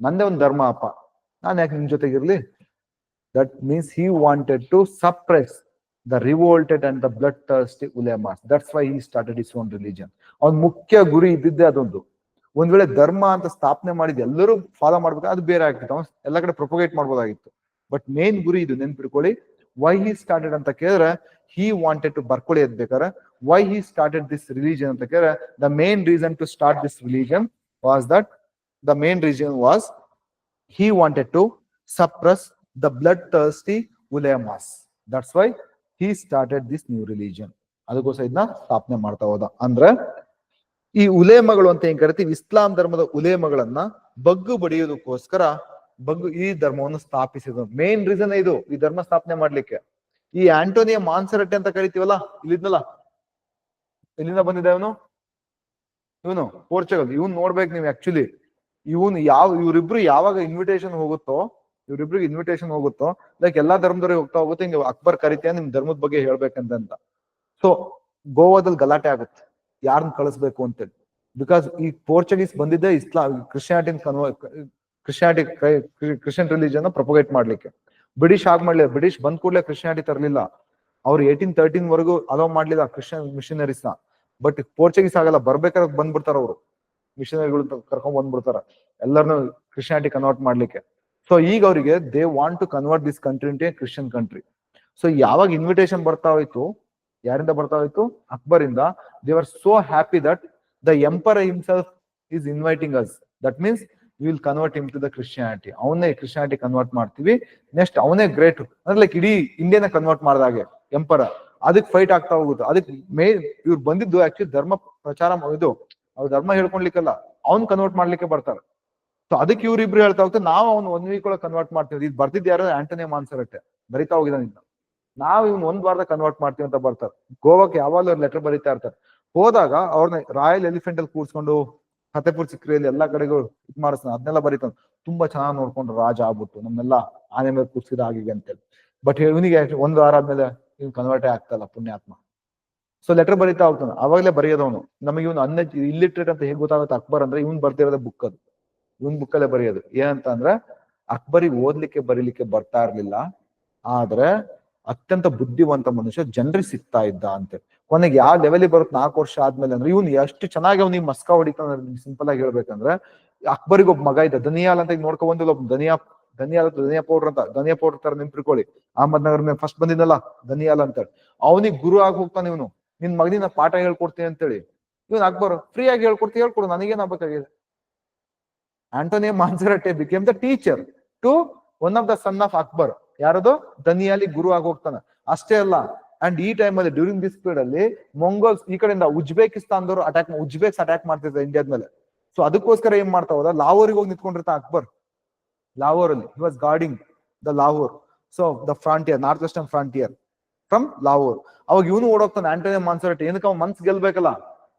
ನಂದೇ ಒಂದ್ ಧರ್ಮ ಅಪ್ಪ. ನಾನು ಯಾಕೆ ನಿನ್ ಜೊತೆಗಿರ್ಲಿ? That means he wanted to suppress the revolted and the blood thirsty ಉಲೇಮಾಸ್ that's why he started is own religion ಅವ್ನ ಮುಖ್ಯ ಗುರಿ ಇದ್ದಿದ್ದೆ ಅದೊಂದು. ಒಂದ್ ವೇಳೆ ಧರ್ಮ ಅಂತ ಸ್ಥಾಪನೆ ಮಾಡಿದ್ ಎಲ್ಲರೂ ಫಾಲೋ ಮಾಡ್ಬೇಕು ಅದು ಬೇರೆ ಆಗ್ತಿತ್ತು. ಅವ್ನು ಎಲ್ಲ ಕಡೆ ಪ್ರೊಪೋಗೇಟ್ ಮಾಡ್ಬೋದಾಗಿತ್ತು. ಬಟ್ ಮೇನ್ ಗುರಿ ಇದು ನೆನ್ಪಿಡ್ಕೊಳ್ಳಿ ವೈ ಹಿ ಸ್ಟಾರ್ಟೆಡ್ ಅಂತ ಕೇಳಿದ್ರೆ ಹಿ ವಾಂಟೆಡ್ ಟು ಬರ್ಕೊಳ್ಳಿ ಅದ್ ಬೇಕಾದ್ರೆ why he started this religion ಅಂತ ಕೇಳಿದ್ರೆ the main reason to start this religion was that the main reason was he wanted to suppress the bloodthirsty ulemas. That's why he started this new religion. ಅದಕ್ಕೋಸ್ಕರ ಇದನ್ನ ಸ್ಥಾಪನೆ ಮಾಡ್ತಾ ಹೋದ. ಅಂದ್ರೆ ಈ ಉಲೇಮಗಳು ಅಂತ ಏನ್ ಕರಿತೀವಿ? ಇಸ್ಲಾಂ ಧರ್ಮದ ಉಲೇಮಗಳನ್ನ ಬಗ್ಗು ಬಡಿಯೋದಕ್ಕೋಸ್ಕರ ಬಗ್ಗು ಈ ಧರ್ಮವನ್ನು ಸ್ಥಾಪಿಸಿದ ಮೇನ್ ರೀಸನ್ ಇದು. ಈ ಧರ್ಮ ಸ್ಥಾಪನೆ ಮಾಡ್ಲಿಕ್ಕೆ. ಈ ಆಂಟೋನಿಯ ಮಾನ್ಸರಟ್ಟೆ ಅಂತ ಕರಿತೀವಲ್ಲ? ಇಲ್ಲಿದ್ನಲ್ಲ? ಎಲ್ಲಿಂದ ಬಂದಿದ್ದ ಇವನು ಪೋರ್ಚುಗಲ್ ಇವನ್ ನೋಡ್ಬೇಕು ನೀವು ಆಕ್ಚುಲಿ ಇವನ್ ಯಾವ, ಇವ್ರಿಬ್ರು ಯಾವಾಗ ಇನ್ವಿಟೇಷನ್ ಹೋಗುತ್ತೋ, ಇವ್ರಿಬ್ರಿಗೆ ಇನ್ವಿಟೇಷನ್ ಹೋಗುತ್ತೋ ಲೈಕ್ ಎಲ್ಲಾ ಧರ್ಮದವ್ರಿಗೆ ಹೋಗ್ತಾ ಹೋಗುತ್ತೆ. ಹಿಂಗೆ ಅಕ್ಬರ್ ಕರಿತೀಯ ನಿಮ್ ಧರ್ಮದ ಬಗ್ಗೆ ಹೇಳ್ಬೇಕಂತ ಸೊ ಗೋವಾದಲ್ಲಿ ಗಲಾಟೆ ಆಗುತ್ತೆ. ಯಾರನ್ನ ಕಳಿಸ್ಬೇಕು ಅಂತೇಳಿ. ಬಿಕಾಸ್ ಈ ಪೋರ್ಚುಗೀಸ್ ಬಂದಿದ್ದೆ ಇಸ್ಲಾಂ ಕ್ರಿಶ್ಚಿಯಾನಿಟಿ ಕನ್ವ ಕ್ರಿಶ್ಚಿಯಾನಿಟಿ ಕ್ರಿಶ್ಚಿಯನ್ ರಿಲಿಜನ್ ಪ್ರೊಪಗೇಟ್ ಮಾಡ್ಲಿಕ್ಕೆ. ಬ್ರಿಟಿಷ್ ಆಗ್ ಮಾಡ್ಲಿಲ್ಲ. ಬ್ರಿಟಿಷ್ ಬಂದ್ ಕೂಡಲೇ ಕ್ರಿಶ್ಚಿಯಾನಿಟಿ ತರಲಿಲ್ಲ. ಅವ್ರು ಏಯ್ಟೀನ್ ತರ್ಟೀನ್ ವರೆಗೂ ಅಲೋ ಮಾಡ್ಲಿಲ್ಲ ಕ್ರಿಶ್ಚಿಯನ್ ಮಿಷನರೀಸ್ನ. ಬಟ್ ಪೋರ್ಚುಗೀಸ್ ಆಗಲ್ಲ, ಬರ್ಬೇಕಾದ್ರೆ ಬಂದ್ಬಿಡ್ತಾರ ಅವರು. ಮಿಷನರಿಗಳು ಕರ್ಕೊಂಡ್ ಬಂದ್ಬಿಡ್ತಾರ. ಎಲ್ಲರನ್ನು ಕ್ರಿಶ್ಚಿಯಾನಿಟಿ ಕನ್ವರ್ಟ್ ಮಾಡ್ಲಿಕ್ಕೆ. ಸೊ ಈಗ ಅವರಿಗೆ they want to convert this country into Christian country so ಯಾವಾಗ ಇನ್ವಿಟೇಷನ್ ಬರ್ತಾ ಹೋಯ್ತು, ಯಾರಿಂದ ಬರ್ತಾ ಹೋಯ್ತು? ಅಕ್ಬರ್ ಇಂದ they are so happy that the emperor himself is inviting us that means will convert him to the Christianity ಅವನ್ನೇ ಕ್ರಿಶ್ಚಿಯಾನಿಟಿ ಕನ್ವರ್ಟ್ ಮಾಡ್ತೀವಿ. Next ಅವನೇ ಗ್ರೇಟ್ ಅಂದ್ರೆ ಲೈಕ್ ಇಡೀ ಇಂಡಿಯಾನ ಕನ್ವರ್ಟ್ ಮಾಡಿದಾಗೆ ಎಂಪರ ಅದಕ್ಕೆ ಫೈಟ್ ಆಗ್ತಾ ಹೋಗುತ್ತೆ. ಅದಕ್ಕೆ ಮೇ ಇವ್ರು ಬಂದಿದ್ದು ಆಕ್ಚುಲಿ ಧರ್ಮ ಪ್ರಚಾರ ಮಾಡಿದ್ದು ಅವ್ರು ಧರ್ಮ ಹೇಳ್ಕೊಳ್ಲಿಕ್ಕಲ್ಲ. ಅವ್ನ್ ಕನ್ವರ್ಟ್ ಮಾಡ್ಲಿಕ್ಕೆ ಬರ್ತಾರೆ. ಸೊ ಅದಕ್ಕೆ ಇವ್ರಿಬ್ರು ಹೇಳ್ತಾ ಹೋಗ್ತಾರೆ, ನಾವು ಅವ್ನು ಒಂದ್ ವೀಕ್ ಒಳಗೆ ಕನ್ವರ್ಟ್ ಮಾಡ್ತೀವಿ. ಇದು ಬರ್ತಿದ್ ಯಾರು ಆಂಟನಿ ಮಾನ್ಸರಟ್ಟೆ. ಬರಿತಾ ಹೋಗಿದ್ದಾನೆ ನಾವು ಇವ್ನು ಒಂದ್ ವಾರದ ಕನ್ವರ್ಟ್ ಮಾಡ್ತೀವಿ ಅಂತ ಬರ್ತಾರೆ. ಗೋವಾಕ್ಕೆ ಯಾವಾಗಲೂ ಲೆಟರ್ ಬರೀತಾ ಇರ್ತಾರೆ. ಹೋದಾಗ ಅವ್ರನ್ನ ರಾಯಲ್ ಎಲಿಫೆಂಟ್ ಅಲ್ಲಿ ಕೂರ್ಸ್ಕೊಂಡು, ಫತೇಪುರ್ ಸಿಕ್ರಿಯಲ್ಲಿ ಎಲ್ಲಾ ಕಡೆಗೂ ಇದ್ ಮಾಡಿಸ್ತಾನೆ. ಅದನ್ನೆಲ್ಲ ಬರೀತಾನೆ. ತುಂಬಾ ಚೆನ್ನಾಗಿ ನೋಡ್ಕೊಂಡು ರಾಜ ಆಗ್ಬಿಟ್ಟು. ನಮ್ಮೆಲ್ಲ ಆನೆ ಮೇಲೆ ಕೂರ್ಸಿದ ಹಾಗೆ ಅಂತೇಳಿ. ಬಟ್ ಇವನಿಗೆ ಒಂದು ವಾರ ಆದ್ಮೇಲೆ ಇವ್ನು ಕನ್ವರ್ಟೇ ಆಗ್ತಲ್ಲ ಪುಣ್ಯಾತ್ಮ. ಸೊ ಲೆಟರ್ ಬರೀತಾ ಹೋಗ್ತಾನೆ. ಅವಾಗಲೇ ಬರೆಯೋದವನು. ನಮಗೆ ಇವನು ಅನ್ನ ಇಲ್ಲಿಟ್ರೇಟ್ ಅಂತ ಹೇಗೆ ಗೊತ್ತಾಗುತ್ತೆ ಅಕ್ಬರ್ ಅಂದ್ರೆ ಇವನ್ ಬರ್ತಿರೋದೇ ಬುಕ್ ಅದು. ಇವನ್ ಬುಕ್ ಅಲ್ಲೇ ಬರೆಯೋದು. ಏನಂತ ಅಂದ್ರೆ ಅಕ್ಬರಿಗೆ ಓದ್ಲಿಕ್ಕೆ ಬರೀಲಿಕ್ಕೆ ಬರ್ತಾ ಇರ್ಲಿಲ್ಲ. ಆದ್ರೆ ಅತ್ಯಂತ ಬುದ್ಧಿವಂತ ಮನುಷ್ಯ ಜನರಿಗೆ ಸಿಗ್ತಾ ಇದ್ದ ಅಂತ. ಕೊನೆಗೆ ಯಾವ ಲೆವೆಲಿಗೆ ಬರುತ್ತೆ ನಾಲ್ಕು ವರ್ಷ ಆದ್ಮೇಲೆ ಅಂದ್ರೆ ಇವನು ಎಷ್ಟು ಚೆನ್ನಾಗಿ ಅವ್ನಿಗೆ ಮಸ್ಕ ಹೊಡಿತಾನೆ ಸಿಂಪಲ್ ಆಗಿ ಹೇಳ್ಬೇಕಂದ್ರೆ ಅಕ್ಬರಿಗೆ ಒಬ್ಬ ಮಗ ಇದ್ದ. ದನಿಯಾಲ್ ಅಂತ ಈಗ ನೋಡ್ಕೊ ಬಂದಿಲ್ಲ ಒಬ್ಬ ದನಿಯಾ ದನಿಯಾಲ್ ಧನಿಯಾ ಪೌಡರ್ ಅಂತ, ಧನಿಯಾ ಪೌಡರ್ ತರ ನೆನ್ಪಿಟ್ಕೊಳ್ಳಿ ಅಹಮದ್ ನಗರ್ ಮೇಲೆ ಫಸ್ಟ್ ಬಂದಿದ್ದಲ್ಲ ಧನಿಯಾಲ ಅಂತ ಅವನಿಗೆ ಗುರು ಆಗಿ ಹೋಗ್ತಾನೆ ಇವನು. ನಿನ್ ಮಗನಿನ ಪಾಠ ಹೇಳ್ಕೊಡ್ತೀನಿ ಅಂತೇಳಿ. ಇವನ್ ಅಕ್ಬರ್ ಫ್ರೀ ಆಗಿ ಹೇಳ್ಕೊಡ್ತೀನಿ, ಹೇಳ್ಕೊಡು, ನನಗೇನ್ ಆಗ್ಬೇಕಾಗಿದೆ? Antonio Monserrate became the teacher to one of the son of Akbar. ಯಾರದು? ದನಿಯಾಲಿ ಗುರು ಆಗಿ ಹೋಗ್ತಾನೆ. ಅಷ್ಟೇ ಅಲ್ಲ ಅಂಡ್ ಈ ಟೈಮ್ ಅಲ್ಲಿ ಡ್ಯೂರಿಂಗ್ ದಿಸ್ ಪೀರಿಯಡ್ ಅಲ್ಲಿ ಮೊಂಗೋಲ್ಸ್ ಈ ಕಡೆಯಿಂದ ಉಜ್ಬೇಕಿಸ್ತಾನದವರು ಅಟ್ಯಾಕ್ ಉಜ್ಬೇಕ್ಸ್ ಅಟ್ಯಾಕ್ ಮಾಡ್ತಿದ್ರು ಇಂಡಿಯಾದ ಮೇಲೆ. ಸೊ ಅದಕ್ಕೋಸ್ಕರ ಏನ್ ಮಾಡ್ತಾ ಹೋದ? ಲಾಹೋರಿಗೆ ಹೋಗಿ ನಿಂತ್ಕೊಂಡಿರ್ತಾ ಅಕ್ಬರ್. ಲಾಹೋರ್ ಅಲ್ಲಿ he was guarding the Lahore so the frontier north western frontier from Lahore ಅವಾಗ ಇವನು ಓಡೋಗ್ತಾನೆ ಆಂಟೋನಿಯೋ ಮಾನ್ಸರಟ್ ಏನಕ್ಕೆ ಅವ್ನು ಮನ್ಸ್ ಗೆಲ್ಬೇಕಲ್ಲ?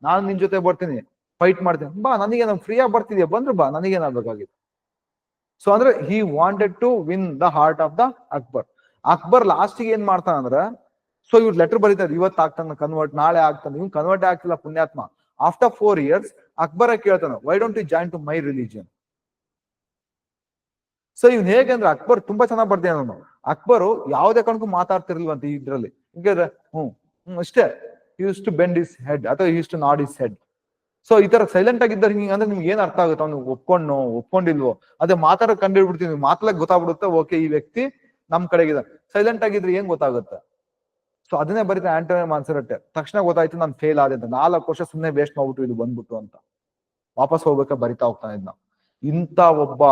ನಾನು ನಿನ್ ಜೊತೆ ಬರ್ತೀನಿ ಫೈಟ್ ಮಾಡ್ತೀನಿ. ಬಾ, ನನಗೆ ನಾನು ಫ್ರೀ ಆಗಿ ಬರ್ತಿದ್ಯಾ? ಬಂದ್ರೆ ಬಾ, ನನಗೇನಾಗಬೇಕಾಗಿತ್ತು? ಸೊ ಅಂದ್ರೆ he wanted to win the heart of the Akbar Akbar ಲಾಸ್ಟಿಗೆ ಏನ್ ಮಾಡ್ತಾನಂದ್ರೆ ಸೊ ಇವ್ರು ಲೆಟರ್ ಬರೀತಾರೆ, ಇವತ್ತು ಆಗ್ತಾನೆ ಕನ್ವರ್ಟ್ ನಾಳೆ ಆಗ್ತಾನೆ. ಇವ್ನು ಕನ್ವರ್ಟ್ ಆಗ್ತಿಲ್ಲ ಪುಣ್ಯಾತ್ಮ. ಆಫ್ಟರ್ ಫೋರ್ ಇಯರ್ಸ್ ಅಕ್ಬರ ಕೇಳ್ತಾನೆ why don't you join to my religion so ಇವ್ನು ಹೇಗೆ ಅಂದ್ರೆ ಅಕ್ಬರ್ ತುಂಬಾ ಚೆನ್ನಾಗಿ ಬರ್ದೇ ಅವನು ಅಕ್ಬರು ಯಾವುದೇ ಕಾರಣಕ್ಕೂ ಮಾತಾಡ್ತಿರ್ಲಿಲ್ವಂತ ಇದ್ರಲ್ಲಿ. ಹಿಂಗಾದ್ರೆ, ಹ್ಮ್ ಹ್ಮ್, ಅಷ್ಟೇ. Use to bend is head ಅಥವಾ use to nod is head so ಈ ತರ ಸೈಲೆಂಟ್ ಆಗಿದ್ದಾರೆ ಹಿಂಗೆ ಅಂದ್ರೆ ನಿಮ್ಗೆ ಏನ್ ಅರ್ಥ ಆಗುತ್ತೆ? ಅವ್ನು ಒಪ್ಕೊಂಡು ಒಪ್ಕೊಂಡಿಲ್ವೋ? ಅದೇ ಮಾತಾಡ ಕಂಡಿಡ್ಬಿಡ್ತೀವಿ ಮಾತಾಡಕ್ ಗೊತ್ತಾಗ್ಬಿಡುತ್ತೆ. ಓಕೆ ಈ ವ್ಯಕ್ತಿ ನಮ್ ಕಡೆಗಿದೆ ಸೈಲೆಂಟ್ ಆಗಿದ್ರೆ ಏನ್ ಗೊತ್ತಾಗುತ್ತೆ? ಸೊ ಅದನ್ನೇ ಬರೀತಾ ಆಂಟೋನಿ ಮಾನ್ಸರಟ್ಟೆ ತಕ್ಷಣ ಗೊತ್ತಾಯ್ತು ನಾನು ಫೇಲ್ ಆದೆ ಅಂತ. ನಾಲ್ಕು ವರ್ಷ ಸುಮ್ಮನೆ ವೇಸ್ಟ್ ಮಾಡ್ಬಿಟ್ಟು ಇದು ಬಂದ್ಬಿಟ್ಟು ಅಂತ. ವಾಪಸ್ ಹೋಗ್ಬೇಕಾ ಬರಿತಾ ಹೋಗ್ತಾನೆ ಇದ್ನ. ಇಂತ ಒಬ್ಬ,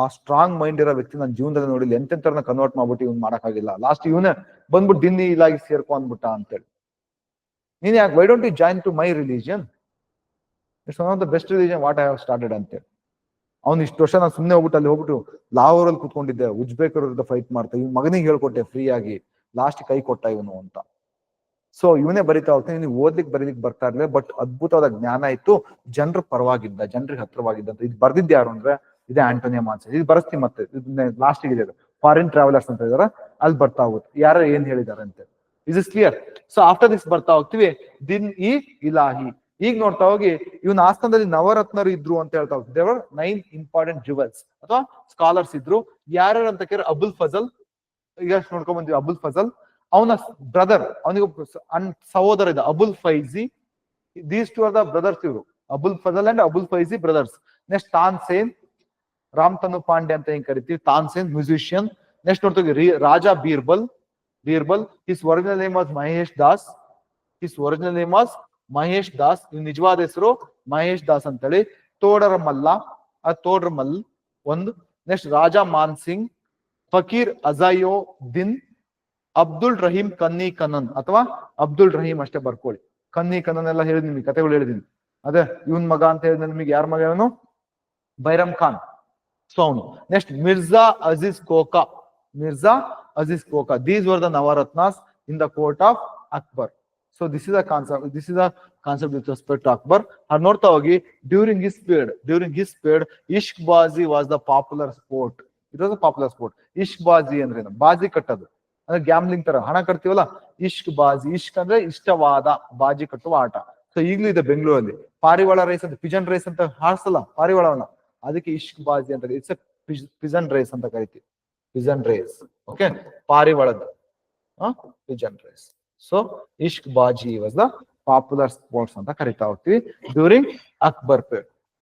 ಆ ಸ್ಟ್ರಾಂಗ್ ಮೈಂಡ್ ಇರೋ ವ್ಯಕ್ತಿ ನನ್ನ ಜೀವನದಲ್ಲಿ ನೋಡಿಲ್ಲ. ಎಂತೆಂಥರನ್ನ ಕನ್ವರ್ಟ್ ಮಾಡ್ಬಿಟ್ಟು ಇವ್ನು ಮಾಡಕ್ಕಾಗಿಲ್ಲ. ಲಾಸ್ಟ್ ಇವನೇ ಬಂದ್ಬಿಟ್ಟು ದಿನ್ನಿ ಇಲ್ಲಾಗಿ ಸೇರ್ಕೊ ಅಂದ್ಬಿಟ್ಟ ಅಂತೇಳಿ. ನೀನ್ ಯಾಕೆ why don't you join to my religion it's one of the best religion what I have started ಅಂತೇಳಿ. ಅವ್ನು ಇಷ್ಟು ವರ್ಷ ನಾನು ಸುಮ್ಮನೆ ಹೋಗ್ಬಿಟ್ಟು ಅಲ್ಲಿ ಹೋಗ್ಬಿಟ್ಟು ಲಾಹೋರಲ್ಲಿ ಕುತ್ಕೊಂಡಿದ್ದೆ. ಉಜ್ಬೇಕರ್ ವಿರುದ್ಧ ಫೈಟ್ ಮಾಡ್ತಾ ಇವ್ ಮಗನಿಗೆ ಹೇಳ್ಕೊಟ್ಟೆ ಫ್ರೀ ಆಗಿ ಲಾಸ್ಟ್ ಕೈ ಕೊಟ್ಟ ಇವನು ಅಂತ. ಸೊ ಇವನೇ ಬರಿತಾ ಹೋಗ್ತಾನೆ ನೀವು ಓದ್ಲಿಕ್ಕೆ ಬರೀಲಿಕ್ಕೆ ಬರ್ತಾ ಇರ್ಲಿಲ್ಲ ಬಟ್ ಅದ್ಭುತವಾದ ಜ್ಞಾನ ಇತ್ತು. ಜನರ ಪರವಾಗಿದ್ದ, ಜನರಿಗೆ ಹತ್ರವಾಗಿದ್ದ ಇದು ಬರ್ದಿದ್ದು ಯಾರು ಅಂದ್ರೆ, ಇದೇ ಆಂಟೋನಿಯಾ ಮಾನ್ಸನ್ ಇದು ಬರ್ಸ್ತೀನಿ ಮತ್ತೆ ಲಾಸ್ಟ್ ಇದೆ ಫಾರಿನ್ ಟ್ರಾವೆಲರ್ಸ್ ಅಂತ ಇದಾರೆ, ಅಲ್ಲಿ ಬರ್ತಾ ಹೋಗುತ್ತೆ. ಯಾರು ಏನ್ ಹೇಳಿದಾರೆ ಅಂತ. Is is clear so after this ಬರ್ತಾ ಹೋಗ್ತೀವಿ. ದಿನ್ ಈ, ಇಲಾಹಿ. ಈಗ ನೋಡ್ತಾ ಹೋಗಿ, ಇವನ ಆಸ್ಥಾನದಲ್ಲಿ ನವರತ್ನರು ಇದ್ರು ಅಂತ ಹೇಳ್ತಾ ಹೋಗ್ತಿವಿ. ದೇವರ್ ನೈನ್ ಇಂಪಾರ್ಟೆಂಟ್ ಜುವೆಲ್ಸ್ ಅಥವಾ ಸ್ಕಾಲರ್ಸ್ ಇದ್ರು. ಯಾರ್ಯಾರು ಅಂತ ಕೇಳಿ ಅಬುಲ್ ಫಜಲ್. ಈಗ ನೋಡ್ಕೊಂಡ್ ಬಂದಿವಿ, ಅಬುಲ್ ಫಜಲ್. ಅವನ ಬ್ರದರ್ ಅವನಿಗೆ ಸಹೋದರ ಇದೆ, Abul Faizi. These two are the brothers ಇವರು. Abul Fazal and Abul Faizi brothers next Tansen Ram Tanu Pandey ಅಂತ ಏನ್ ಕರಿತೀವಿ? ತಾನ್ಸೇನ್ ಮ್ಯೂಸಿಷಿಯನ್ ನೆಕ್ಸ್ಟ್ ನೋಡ್ತೀವಿ Raja Birbal. Birbal his original name was Mahesh Das. His original name was Mahesh Das. ನಿಜವಾದ ಹೆಸರು ಮಹೇಶ್ ದಾಸ್ ಅಂತೇಳಿ. ತೋಡರ ಮಲ್ಲ ಆ ತೋಡರ ಮಲ್ ಒಂದು. ನೆಕ್ಸ್ಟ್ ರಾಜಾ ಮಾನ್ ಸಿಂಗ್, ಫಕೀರ್ ಅಜಾಯೋ ದಿನ್. ಅಬ್ದುಲ್ ರಹೀಂ ಕನ್ನಿ ಕನನ್ ಅಥವಾ ಅಬ್ದುಲ್ ರಹೀಂ ಅಷ್ಟೇ ಬರ್ಕೊಳ್ಳಿ. ಕನ್ನಿ ಕನನ್ ಎಲ್ಲ ಹೇಳಿದ್ ನಿಮಗೆ, ಕತೆಗಳು ಹೇಳಿದೀನಿ ಅದೇ, ಇವನ್ ಮಗ ಅಂತ ಹೇಳಿದ್ರೆ ನಿಮಗೆ ಯಾರ ಮಗ ಇವನು? ಬೈರಮ್ ಖಾನ್ ಸೊ ಅವನು next Mirza Aziz Koka. Mirza Aziz Koka. These were the Navratnas in the court of Akbar so this is a concept this is a concept with respect to Akbar ಅದು ನೋಡ್ತಾ ಹೋಗಿ during his period during his period Ishq bhaji was the popular sport it was a popular sport Ishq ಬಾಜಿ ಅಂದ್ರೆ ಬಾಜಿ ಕಟ್ಟೋದು. ಅಂದ್ರೆ gambling ತರ ಹಣ ಕಟ್ತೀವಲ್ಲ? ಇಷ್ಕ್ ಬಾಜಿ, ಇಷ್ಕ್ ಅಂದ್ರೆ ಇಷ್ಟವಾದ ಬಾಜಿ ಕಟ್ಟುವ ಆಟ. ಸೊ ಈಗಲೂ ಇದೆ ಬೆಂಗಳೂರಲ್ಲಿ. ಪಾರಿವಾಳ ರೇಸ್ ಅಂತ ಪಿಜನ್ ರೇಸ್ ಅಂತ ಹಾರಿಸಲ್ಲ ಪಾರಿವಾಳವನ್ನ. ಅದಕ್ಕೆ ಇಷ್ಕ್ ಬಾಜಿ ಅಂತ ಇಟ್ಸ್ ಪಿಜನ್ ರೇಸ್ ಅಂತ ಕರಿತೀವಿ. Pigeon race okay ಪಾರಿವಾಳದ pigeon race so Ishq Baazi was the popular sports ಅಂತ ಕರಿತಾ ಹೋಗ್ತೀವಿ. During Akbar period